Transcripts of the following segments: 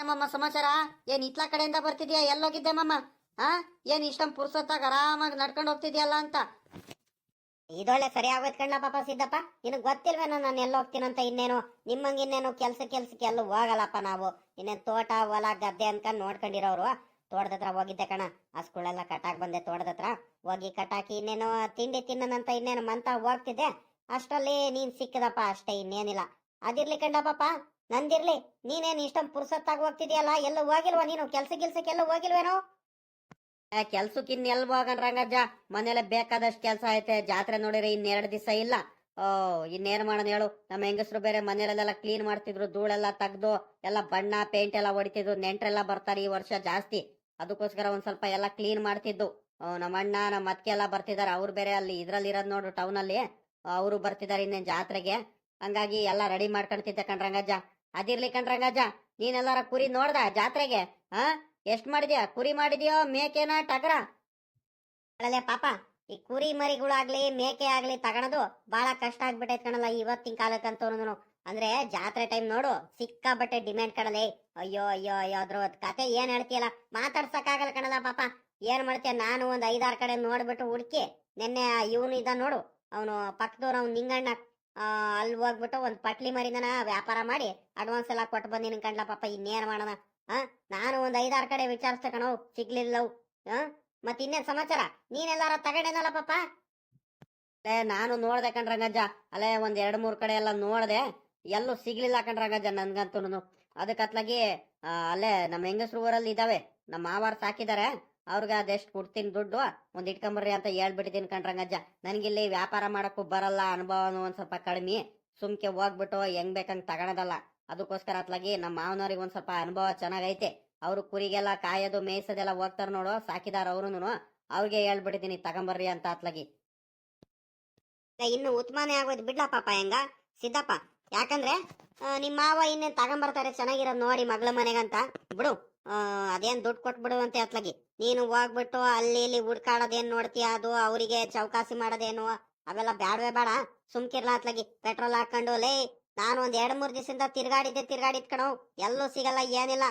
ನಮ್ಮಮ್ಮ ಸಮಾಚಾರ? ಏನ್ ಇತ್ಲಾ ಕಡೆಯಿಂದ ಬರ್ತಿದ್ಯಾ? ಎಲ್ಲೋಗಿದ್ದೆ ಮಮ್ಮ ಹಾ ಏನ್ ಇಷ್ಟಂ ಪುರ್ಸೊತ್ತಾಗ ಆರಾಮಾಗಿ ನಡ್ಕೊಂಡು ಹೋಗ್ತಿದ್ಯಲ್ಲ ಅಂತ. ಇದೊಳ್ಳೆ ಸರಿ ಆಗೋದ್ ಕಣ್ಣ ಪಾಪ ಸಿದ್ದಪ್ಪ. ನಿನಗ್ ಗೊತ್ತಿಲ್ವೇನೋ ನಾನು ಎಲ್ಲ ಹೋಗ್ತೀನಂತ ಇನ್ನೇನು? ನಿಮ್ಮಂಗ ಇನ್ನೇನು ಕೆಲ್ಸ ಕೆಲ್ಸಕ್ಕೆ ಎಲ್ಲ ಹೋಗಲ್ಲಪ್ಪ ನಾವು. ಇನ್ನೇನ್ ತೋಟ, ಹೊಲ, ಗದ್ದೆ ಅನ್ಕೊಂಡ್ ನೋಡ್ಕೊಂಡಿರೋರು. ತೋಟದ ಹತ್ರ ಹೋಗಿದ್ದೆ ಕಣ. ಹಸ್ಗಳೆಲ್ಲ ಕಟಾಕ್ ಬಂದೆ ತೋಟದ ಹತ್ರ. ಹೋಗಿ ಕಟಾಕಿ ಇನ್ನೇನು ತಿಂಡಿ ತಿನ್ನನಂತ ಇನ್ನೇನು ಮಂತ ಹೋಗ್ತಿದ್ದೆ. ಅಷ್ಟರಲ್ಲಿ ನೀನ್ ಸಿಕ್ಕದಪ್ಪ ಅಷ್ಟೇ ಇನ್ನೇನಿಲ್ಲ. ಅದಿರ್ಲಿ ಕಂಡ ಪಾಪ. ನಂದಿರ್ಲಿ, ನೀನೇನ್ ಇಷ್ಟೊಂದು ಪುರ್ಸತ್ತಾಗಿ ಹೋಗ್ತಿದ್ಯಲ್ಲ? ಎಲ್ಲ ಹೋಗಿಲ್ವಾ ನೀನು? ಕೆಲ್ಸ ಗಿಲ್ಸಕ್ಕೆಲ್ಲ ಹೋಗಿಲ್ವೇನೋ? ಕೆಲ್ಸಕ್ಕೆ ಇನ್ ಎಲ್ ಹೋಗನ್ ರಂಗಜ್ಜ? ಮನೇಲೆ ಬೇಕಾದಷ್ಟು ಕೆಲಸ ಐತೆ. ಜಾತ್ರೆ ನೋಡಿದ್ರೆ ಇನ್ನೆರಡು ದಿವಸ ಇಲ್ಲ. ಓ, ಇನ್ನೇನ್ ಮಾಡೋಣ ಹೇಳು? ನಮ್ಮ ಹೆಂಗಸರು ಬೇರೆ ಮನೇಲೆಲ್ಲ ಕ್ಲೀನ್ ಮಾಡ್ತಿದ್ರು, ಧೂಳೆಲ್ಲ ತೆಗ್ದು, ಎಲ್ಲ ಬಣ್ಣ ಪೇಂಟ್ ಎಲ್ಲ ಹೊಡಿತಿದ್ರು. ನೆಂಟ್ರೆಲ್ಲ ಬರ್ತಾರೆ ಈ ವರ್ಷ ಜಾಸ್ತಿ. ಅದಕ್ಕೋಸ್ಕರ ಒಂದ್ ಸ್ವಲ್ಪ ಎಲ್ಲ ಕ್ಲೀನ್ ಮಾಡ್ತಿದ್ದು. ನಮ್ಮ ಅಣ್ಣ, ನಮ್ಮ ಅತ್ತಿಗೆ ಎಲ್ಲ ಬರ್ತಿದಾರೆ ಅವ್ರು ಬೇರೆ ಅಲ್ಲಿ ಇದ್ರಲ್ಲಿ ಇರೋದ್ ನೋಡು ಟೌನ್ ಅಲ್ಲಿ. ಅವರು ಬರ್ತಿದಾರೆ ಇನ್ನೇನ್ ಜಾತ್ರೆಗೆ. ಹಂಗಾಗಿ ಎಲ್ಲ ರೆಡಿ ಮಾಡ್ಕೊಂತಿದ್ದೆ ಕಣ್ರಂಗಜ್ಜ ಅದಿರ್ಲಿ ಕಣ್ರಂಗಜ್ಜ ನೀನೆಲ್ಲಾರ ಕುರಿ ನೋಡ್ದ ಜಾತ್ರೆಗೆ? ಹಾ ಎಷ್ಟ್ ಮಾಡಿದ್ಯಾ? ಕುರಿ ಮಾಡಿದ್ಯೋ, ಮೇಕೆನ ಟಗರ? ಪಾಪ, ಈ ಕುರಿ ಮರಿಗಳಾಗ್ಲಿ, ಮೇಕೆ ಆಗ್ಲಿ ತಗೊಳೋದು ಬಹಳ ಕಷ್ಟ ಆಗ್ಬಿಟ್ಟೈತ್ ಕಣಲ್ಲ ಇವತ್ತಿನ ಕಾಲಕ್ಕಂತೂ ಅಂದ್ರೆ ಜಾತ್ರೆ ಟೈಮ್ ನೋಡು ಸಿಕ್ಕಾಬಟ್ಟೆ ಡಿಮ್ಯಾಂಡ್ ಕಣಲೆ ಅಯ್ಯೋ ಅಯ್ಯೋ ಅಯ್ಯೋ ಅದ್ರ ಕತೆ ಏನ್ ಹೇಳ್ತೀಯಲ್ಲ? ಮಾತಾಡ್ಸಕ್ಕಾಗಲ್ಲ ಕಣಲ್ಲ ಪಾಪ. ಏನ್ ಮಾಡ್ತೀಯ? ನಾನು ಒಂದ್ ಐದಾರು ಕಡೆ ನೋಡ್ಬಿಟ್ಟು ಹುಡ್ಕಿ, ನಿನ್ನೆ ಇವನು ಇದ್ದ ನೋಡು, ಅವನು ಪಕ್ಕದವ್ರು ಅವ್ನು ನಿಂಗಣ್ಣ ಅಲ್ಲಿ ಹೋಗ್ಬಿಟ್ಟು ಒಂದು ಪಟ್ಲಿ ಮರಿನ ವ್ಯಾಪಾರ ಮಾಡಿ ಅಡ್ವಾನ್ಸ್ ಎಲ್ಲ ಕೊಟ್ಟು ಬಂದಿನ ಕಂಡ್ಲ ಪಾಪ ಇನ್ನೇನ್ ಮಾಡೋಣ? ಹಾ ನಾನು ಒಂದು ಐದಾರು ಕಡೆ ವಿಚಾರಿಸ್ತೆ ಕಣೋ, ಸಿಗ್ಲಿಲ್ಲವು. ಹಾ ಮತ್ತೆ ಇನ್ನೇನು ಸಮಾಚಾರ? ನೀನೆಲ್ಲಾರ ತಗೊಂಡೇನಲ್ಲ ಪಾಪ? ಏ ನಾನು ನೋಡ್ದೆ ಕಣ್ರಂಗಜ್ಜ ಅಲ್ಲೇ ಒಂದ್ ಎರಡ್ ಮೂರ್ ಕಡೆ ಎಲ್ಲ ನೋಡ್ದೆ. ಎಲ್ಲೂ ಸಿಗ್ಲಿಲ್ಲ ಕಣ್ರಂಗಜ್ಜ ನನ್ಗಂತೂ ಅದಕ್ಕೆ ಅತ್ಲಾಗಿ ಅಲ್ಲೇ ನಮ್ಮ ಹೆಂಗಸ್ರು ಊರಲ್ಲಿ ಇದಾವೆ. ನಮ್ಮ ಮಾವಾರ್ ಸಾಕಿದಾರೆ. ಅವ್ರಿಗೆ ಅದೆಷ್ಟು ಕೊಡ್ತೀನಿ ದುಡ್ಡು? ಒಂದ್ ಇಟ್ಕೊಂಬರ್ರಿ ಅಂತ ಹೇಳ್ಬಿಟ್ಟಿದ್ದೀನಿ ಕಣ್ರಂಗಜ್ಜ ನನಗಿಲ್ಲಿ ವ್ಯಾಪಾರ ಮಾಡಕ್ಕೂ ಬರಲ್ಲ, ಅನುಭವನು ಒಂದ್ ಸ್ವಲ್ಪ ಕಡಿಮೆ. ಸುಮ್ಕೆ ಹೋಗ್ಬಿಟ್ಟು ಹೆಂಗ್ ಬೇಕಂಗ್ ತಗೊಳೋದಲ್ಲ. ಅದಕ್ಕೋಸ್ಕರ ಅತ್ಲಾಗಿ ನಮ್ಮ ಮಾವನವ್ರಿಗೆ ಒಂದ್ ಸ್ವಲ್ಪ ಅನುಭವ ಚೆನ್ನಾಗೈತೆ. ಅವ್ರು ಕುರಿಗೆಲ್ಲ ಕಾಯೋದು, ಮೇಯ್ಸೋದೆಲ್ಲ ಹೋಗ್ತಾರೆ ನೋಡು, ಸಾಕಿದಾರ ಅವ್ರುನು ಅವ್ರಿಗೆ ಹೇಳ್ಬಿಟ್ಟಿದ್ದೀನಿ ತಗೊಂಬರ್ರಿ ಅಂತ ಅತ್ಲಾಗಿ. ಇನ್ನು ಉತ್ಮಾನೆ ಆಗೋದು ಬಿಡ್ಲ ಪಾಪ ಹೆಂಗ? ಸಿದ್ದಪ್ಪ, ಯಾಕಂದ್ರೆ ನಿಮ್ಮ ಮಾವ ಇನ್ನೇನ್ ತಗೊಂಬರ್ತಾರೆ, ಚೆನ್ನಾಗಿರೋದು ನೋಡಿ ಮಗಳ ಮನೆಗಂತ. ಬಿಡು. ಅದೇನ್ ದುಡ್ಡು ಕೊಟ್ಬಿಡುವಂತೆ ಅತ್ಲಾಗಿ. ನೀನು ಹೋಗ್ಬಿಟ್ಟು ಅಲ್ಲಿ ಇಲ್ಲಿ ಹುಡ್ಕಾಡೋದೇನ್ ನೋಡ್ತೀಯ ಅದು, ಅವರಿಗೆ ಚೌಕಾಸಿ ಮಾಡೋದೇನು? ಅವೆಲ್ಲ ಬೇಡವೇ ಬೇಡ. ಸುಮ್ಕಿರ್ಲ ಅತ್ಲಗಿ. ಪೆಟ್ರೋಲ್ ಹಾಕೊಂಡು ಲೇ, ನಾನು ಒಂದ್ ಎರಡ್ ಮೂರ್ ದಿವಸದಿಂದ ತಿರ್ಗಾಡಿದ್ದೆ, ತಿರ್ಗಾಡಿದ್ ಎಲ್ಲೂ ಸಿಗಲ್ಲ, ಏನಿಲ್ಲ.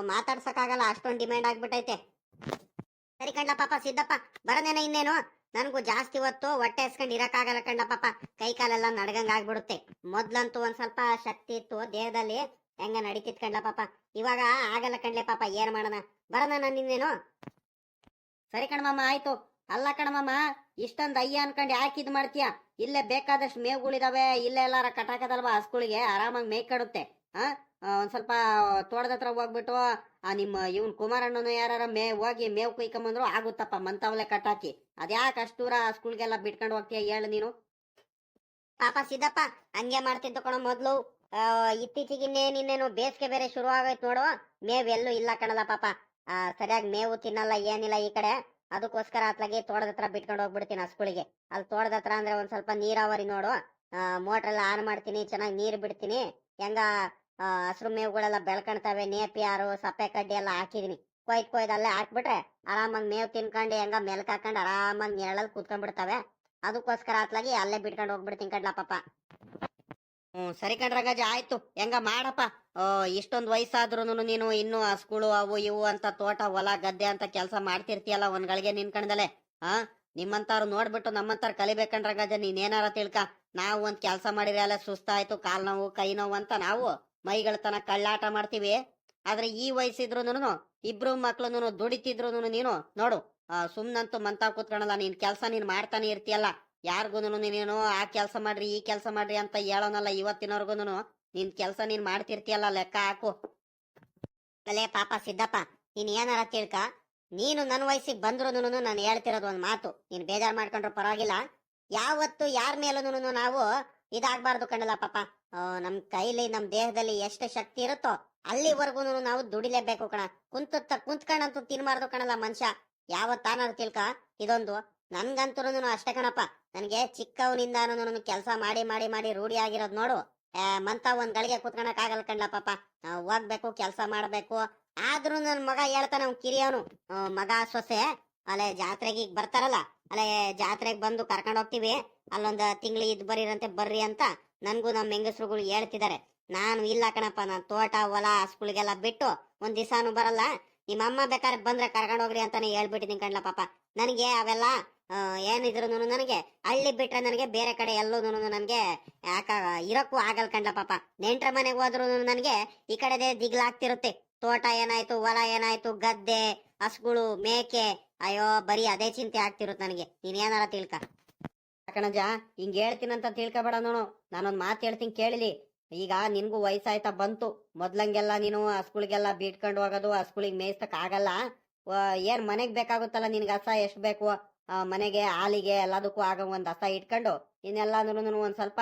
ಮಾತಾಡ್ಸಕ್ಕಾಗಲ್ಲ, ಅಷ್ಟೊಂದ್ ಡಿಮ್ಯಾಂಡ್ ಆಗ್ಬಿಟ್ಟೈತೆ. ಸರಿ ಕಂಡ ಪಾಪ, ಸಿದ್ದಪ್ಪ ಬರದೇನ ಇನ್ನೇನು? ನನಗೂ ಜಾಸ್ತಿ ಹೊತ್ತು ಹೊಟ್ಟೆ ಎಸ್ಕೊಂಡ್ ಇರಕ್ಕಾಗಲ್ಲ ಕಂಡ ಪಾಪ. ಕೈ ಕಾಲೆಲ್ಲ ನಡ್ಗಂಗ್ ಆಗ್ಬಿಡುತ್ತೆ. ಮೊದ್ಲಂತೂ ಒಂದ್ ಸ್ವಲ್ಪ ಶಕ್ತಿ ಇತ್ತು ದೇಹದಲ್ಲಿ. ಹೆಂಗ ನಡೀತಿತ್ ಕಂಡ ಪಾಪ? ಇವಾಗ ಆಗಲ್ಲ ಕಂಡ್ಲೆ ಪಾಪ, ಏನ್ ಮಾಡೋಣ? ಬರೋಣ ನಾನು ಇನ್ನೇನು ಸರಿ ಕಣಮಮ್ಮ ಆಯ್ತು. ಅಲ್ಲ ಕಣಮಮ್ಮ ಇಷ್ಟೊಂದು ಅಯ್ಯ ಅನ್ಕೊಂಡ್ ಯಾಕೆ ಇದ್ ಮಾಡ್ತೀಯ? ಇಲ್ಲೇ ಬೇಕಾದಷ್ಟು ಮೇವುಗಳಿದಾವೆ, ಇಲ್ಲೇ ಎಲ್ಲಾರ ಕಟಾಕದಲ್ವಾ ಹಸ್ಗಳಿಗೆ ಆರಾಮಾಗಿ ಮೇಯ್ಕಡುತ್ತೆ ಆ? ಒಂದ್ ಸ್ವಲ್ಪ ತೋಟದ ಹತ್ರ ಹೋಗ್ಬಿಟ್ಟು, ಆ, ನಿಮ್ಮ ಇವನ್ ಕುಮಾರಣ್ಣನ ಯಾರ ಮೇ, ಹೋಗಿ ಮೇವು ಕುಯ್ಕೊಂಬಂದ್ರು ಆಗುತ್ತಪ್ಪ ಮಂತಾವಲೆ ಕಟಾಕಿ ಅದ್ಯಾಕೆ ಅಷ್ಟೂರ ಸ್ಕೂಲ್ಗೆಲ್ಲ ಬಿಟ್ಕೊಂಡು ಹೋಗ್ತೀಯ ಹೇಳು ನೀನು? ಪಾಪ ಸಿದ್ದಪ್ಪ, ಹಂಗೆ ಮಾಡ್ತಿದ್ದು ಕಣ ಮೊದ್ಲು. ಆ, ಇತ್ತೀಚೆಗೆ ಇನ್ನೇನ್ ಇನ್ನೇನು ಬೇಸಿಗೆ ಬೇರೆ ಶುರು ಆಗೈತ್ ನೋಡು. ಮೇವು ಎಲ್ಲೂ ಇಲ್ಲ ಕಣಲ್ಲ ಪಾಪ. ಸರಿಯಾಗಿ ಮೇವು ತಿನ್ನಲ್ಲ ಏನಿಲ್ಲ ಈ ಕಡೆ. ಅದಕ್ಕೋಸ್ಕರ ಅತ್ಲಾಗಿ ತೋಟದ ಹತ್ರ ಬಿಟ್ಕೊಂಡು ಹೋಗ್ಬಿಡ್ತೀನಿ ಹಸ್ಗಳಿಗೆ ಅಲ್ಲಿ ತೋಟದ ಹತ್ರ ಅಂದ್ರೆ ಒಂದ್ ಸ್ವಲ್ಪ ನೀರಾವರಿ ನೋಡು. ಮೋಟರ್ ಎಲ್ಲ ಆನ್ ಮಾಡ್ತೀನಿ ಚೆನ್ನಾಗಿ ನೀರ್ ಬಿಡ್ತೀನಿ. ಹೆಂಗ ಹಸ್ರು ಮೇವುಗಳೆಲ್ಲ ನೇಪಿ ನೇಪಿಯಾರು ಸಪ್ಪೆ ಕಡ್ಡಿ ಎಲ್ಲ ಹಾಕಿದೀನಿ. ಕೊಯ್ದ್ ಕೊಯ್ದು ಅಲ್ಲೇ ಹಾಕ್ಬಿಟ್ರೆ ಆರಾಮಾಗಿ ಮೇವು ತಿನ್ಕೊಂಡು ಹೆಂಗ ಮೆಲ್ಕ್ ಹಾಕೊಂಡು ಆರಾಮಾಗಿ ನೆರಳಲ್ಲಿ ಕೂತ್ಕೊಂಡ್ಬಿಡ್ತವೆ. ಅದಕ್ಕೋಸ್ಕರ ಅತ್ಲಾಗಿ ಅಲ್ಲೇ ಬಿಟ್ಕೊಂಡು ಹೋಗ್ಬಿಡ್ತೀನಿ ಕಡ್ಲಾ ಪಾಪ. ಹ್ಮ್, ಸರಿ ಕಣ್ರಂಗಜ ಆಯ್ತು. ಹೆಂಗ ಮಾಡಪ್ಪ? ಇಷ್ಟೊಂದು ವಯಸ್ಸಾದ್ರೂ ನೀನು ಇನ್ನು ಸ್ಕೂಲು ಅವು ಇವು ಅಂತ ತೋಟ, ಹೊಲ, ಗದ್ದೆ ಅಂತ ಕೆಲಸ ಮಾಡ್ತಿರ್ತೀಯಲ್ಲ ಒಂದ್ಗಳಿಗೆ ನಿನ್ಕಂಡದಲೆ ಆ? ನಿಮ್ಮಂತಾರು ನೋಡ್ಬಿಟ್ಟು ನಮ್ಮಂತಾರ ಕಲಿಬೇಕಂಡ್ರಂಗಜ ನೀನೇನಾರ ತಿಳ್ಕ. ನಾವು ಒಂದ್ ಕೆಲಸ ಮಾಡಿದ್ರೆ ಅಲ್ಲ ಸುಸ್ತಾಯ್ತು, ಕಾಲ್ ನೋವು, ಕೈ ನೋವು ಅಂತ ನಾವು ಮೈಗಳ ತನ ಕಳ್ಳಾಟ ಮಾಡ್ತೀವಿ. ಆದ್ರೆ ಈ ವಯಸ್ಸಿದ್ರು ಇಬ್ರು ಮಕ್ಳು ದುಡಿತಿದ್ರು ನೀನು ನೋಡು. ಸುಮ್ನಂತೂ ಮಂತಾವ್ ಕೂತ್ಕೊಳಲ್ಲ ನೀನ್ ಕೆಲಸ ನೀನ್ ಮಾಡ್ತಾನೆ ಇರ್ತೀಯಲ್ಲ. ಯಾರಿಗೂನು ನೀನು ಆ ಕೆಲಸ ಮಾಡ್ರಿ, ಈ ಕೆಲಸ ಮಾಡ್ರಿ ಅಂತ ಹೇಳೋನಲ್ಲ ಇವತ್ತಿನವರ್ಗುನು ನಿನ್ ಕೆಲಸ ನೀನ್ ಮಾಡ್ತಿರ್ತೀಯಲ್ಲ, ಲೆಕ್ಕ ಹಾಕು. ಅಲ್ಲೇ ಪಾಪ ಸಿದ್ದಪ್ಪ, ನೀನ್ ಏನಾರ ತಿಳ್ಕ. ನೀನು ನನ್ನ ವಯಸ್ಸಿಗೆ ಬಂದ್ರು ನಾನು ಹೇಳ್ತಿರೋದು ಒಂದ್ ಮಾತು. ನೀನ್ ಬೇಜಾರ್ ಮಾಡ್ಕೊಂಡ್ರು ಪರವಾಗಿಲ್ಲ. ಯಾವತ್ತು ಯಾರ ಮೇಲೂ ನಾವು ಇದಾಗ್ಬಾರ್ದು ಕಣಲ್ಲ ಪಾಪ. ನಮ್ ಕೈಲಿ, ನಮ್ ದೇಹದಲ್ಲಿ ಎಷ್ಟು ಶಕ್ತಿ ಇರುತ್ತೋ ಅಲ್ಲಿವರೆಗೂ ನಾವು ದುಡಿಲೇಬೇಕು ಕಣ. ಕುಂತ ಕುಂತ್ಕೊಂಡಂತೂ ತಿನ್ಬಾರ್ದು ಕಣಲ್ಲ ಮನುಷ್ಯ. ಯಾವತ್ತಾನಾರು ತಿಳ್ಕ. ಇದೊಂದು. ನನ್ಗಂತೂ ಅಷ್ಟೇ ಕಣಪ್ಪ. ನನ್ಗೆ ನನ್ನ ಕೆಲಸ ಮಾಡಿ ಮಾಡಿ ಮಾಡಿ ರೂಢಿ ಆಗಿರೋದು ನೋಡು. ಮಂತ ಒಂದ್ ಗಳಿಗೆ ಕುತ್ಕೊಳಕ್ ಆಗಲ್ಲ ಕಣ್ಲ ಪಾಪ. ಹೋಗ್ಬೇಕು, ಕೆಲಸ ಮಾಡ್ಬೇಕು. ಆದ್ರೂ ನನ್ ಮಗ ಹೇಳ್ತಾನೆ ಅವ್ನ್ ಕಿರಿಯವನು. ಮಗ ಸೊಸೆ, ಅಲ್ಲೇ ಜಾತ್ರೆಗೆ ಈಗ ಬರ್ತಾರಲ್ಲ, ಅಲ್ಲೇ ಜಾತ್ರೆಗೆ ಬಂದು ಕರ್ಕೊಂಡು ಹೋಗ್ತೀವಿ. ಅಲ್ಲೊಂದ್ ತಿಂಗಳು ಇದ್ ಬರೀರಂತೆ, ಬರ್ರಿ ಅಂತ ನನ್ಗೂ ನಮ್ ಹೆಂಗಸ್ರುಗಳು ಹೇಳ್ತಿದ್ದಾರೆ. ನಾನು ಇಲ್ಲ ಕಣಪ್ಪ, ನಾನು ತೋಟ, ಹೊಲ, ಹಸ್ಗಳಿಗೆಲ್ಲ ಬಿಟ್ಟು ಒಂದ್ ದಿವಸಾನು ಬರಲ್ಲ. ನಿಮ್ಮ ಅಮ್ಮ ಬೇಕಾದ್ರೆ ಬಂದ್ರೆ ಕರ್ಕೊಂಡು ಹೋಗ್ರಿ ಅಂತಾನೆ ಹೇಳ್ಬಿಟ್ಟಿದ್ದೀನಿ ಕಣ್ಲ ಪಾಪ. ನನಗೆ ಅವೆಲ್ಲ ಏನಿದ್ರು ನನಗೆ. ಹಳ್ಳಿ ಬಿಟ್ರೆ ನನಗೆ ಬೇರೆ ಕಡೆ ಎಲ್ಲೂ ನನಗೆ ಯಾಕ ಇರಕ್ಕೂ ಆಗಲ್ ಕಂಡ ಪಾಪ. ನೆಂಟ್ರ ಮನೆಗೆ ಹೋದ್ರು ನನಗೆ ಈ ಕಡೆದೇ ದಿಗ್ಲಾಗ್ತಿರುತ್ತೆ. ತೋಟ ಏನಾಯ್ತು, ಹೊಲ ಏನಾಯ್ತು, ಗದ್ದೆ, ಹಸುಗಳು, ಮೇಕೆ. ಅಯ್ಯೋ, ಬರೀ ಅದೇ ಚಿಂತೆ ಆಗ್ತಿರುತ್ತೆ ನನಗೆ. ಏನಾರ ತಿಳ್ಕ. ಕಣಜ, ಹಿಂಗ್ ಹೇಳ್ತೀನಂತ ತಿಳ್ಕೊಬೇಡ ನೋಡು. ನಾನೊಂದ್ ಮಾತು ಹೇಳ್ತೀನಿ ಕೇಳಿಲಿ. ಈಗ ನಿನ್ಗೂ ವಯಸ್ಸಾಯ್ತಾ ಬಂತು. ಮೊದ್ಲಂಗೆಲ್ಲ ನೀನು ಹಸುಗಳಿಗೆಲ್ಲ ಬೀಟ್ಕೊಂಡು ಹೋಗೋದು, ಹಸುಗಳಿಗೆ ಮೇಯ್ಸಕ್ ಆಗಲ್ಲ ಏನ್ ಮನೆಗ್ ಬೇಕಾಗುತ್ತಲ್ಲ ನಿನ್ಗೆ ಹಸ ಎಷ್ಟು ಬೇಕು? ಮನೆಗೆ, ಹಾಲಿಗೆ ಎಲ್ಲದಕ್ಕೂ ಆಗ ಒಂದ್ ಹಸ ಇಟ್ಕೊಂಡು ಇನ್ನೆಲ್ಲಾದ್ರೂ ಒಂದ್ ಸ್ವಲ್ಪ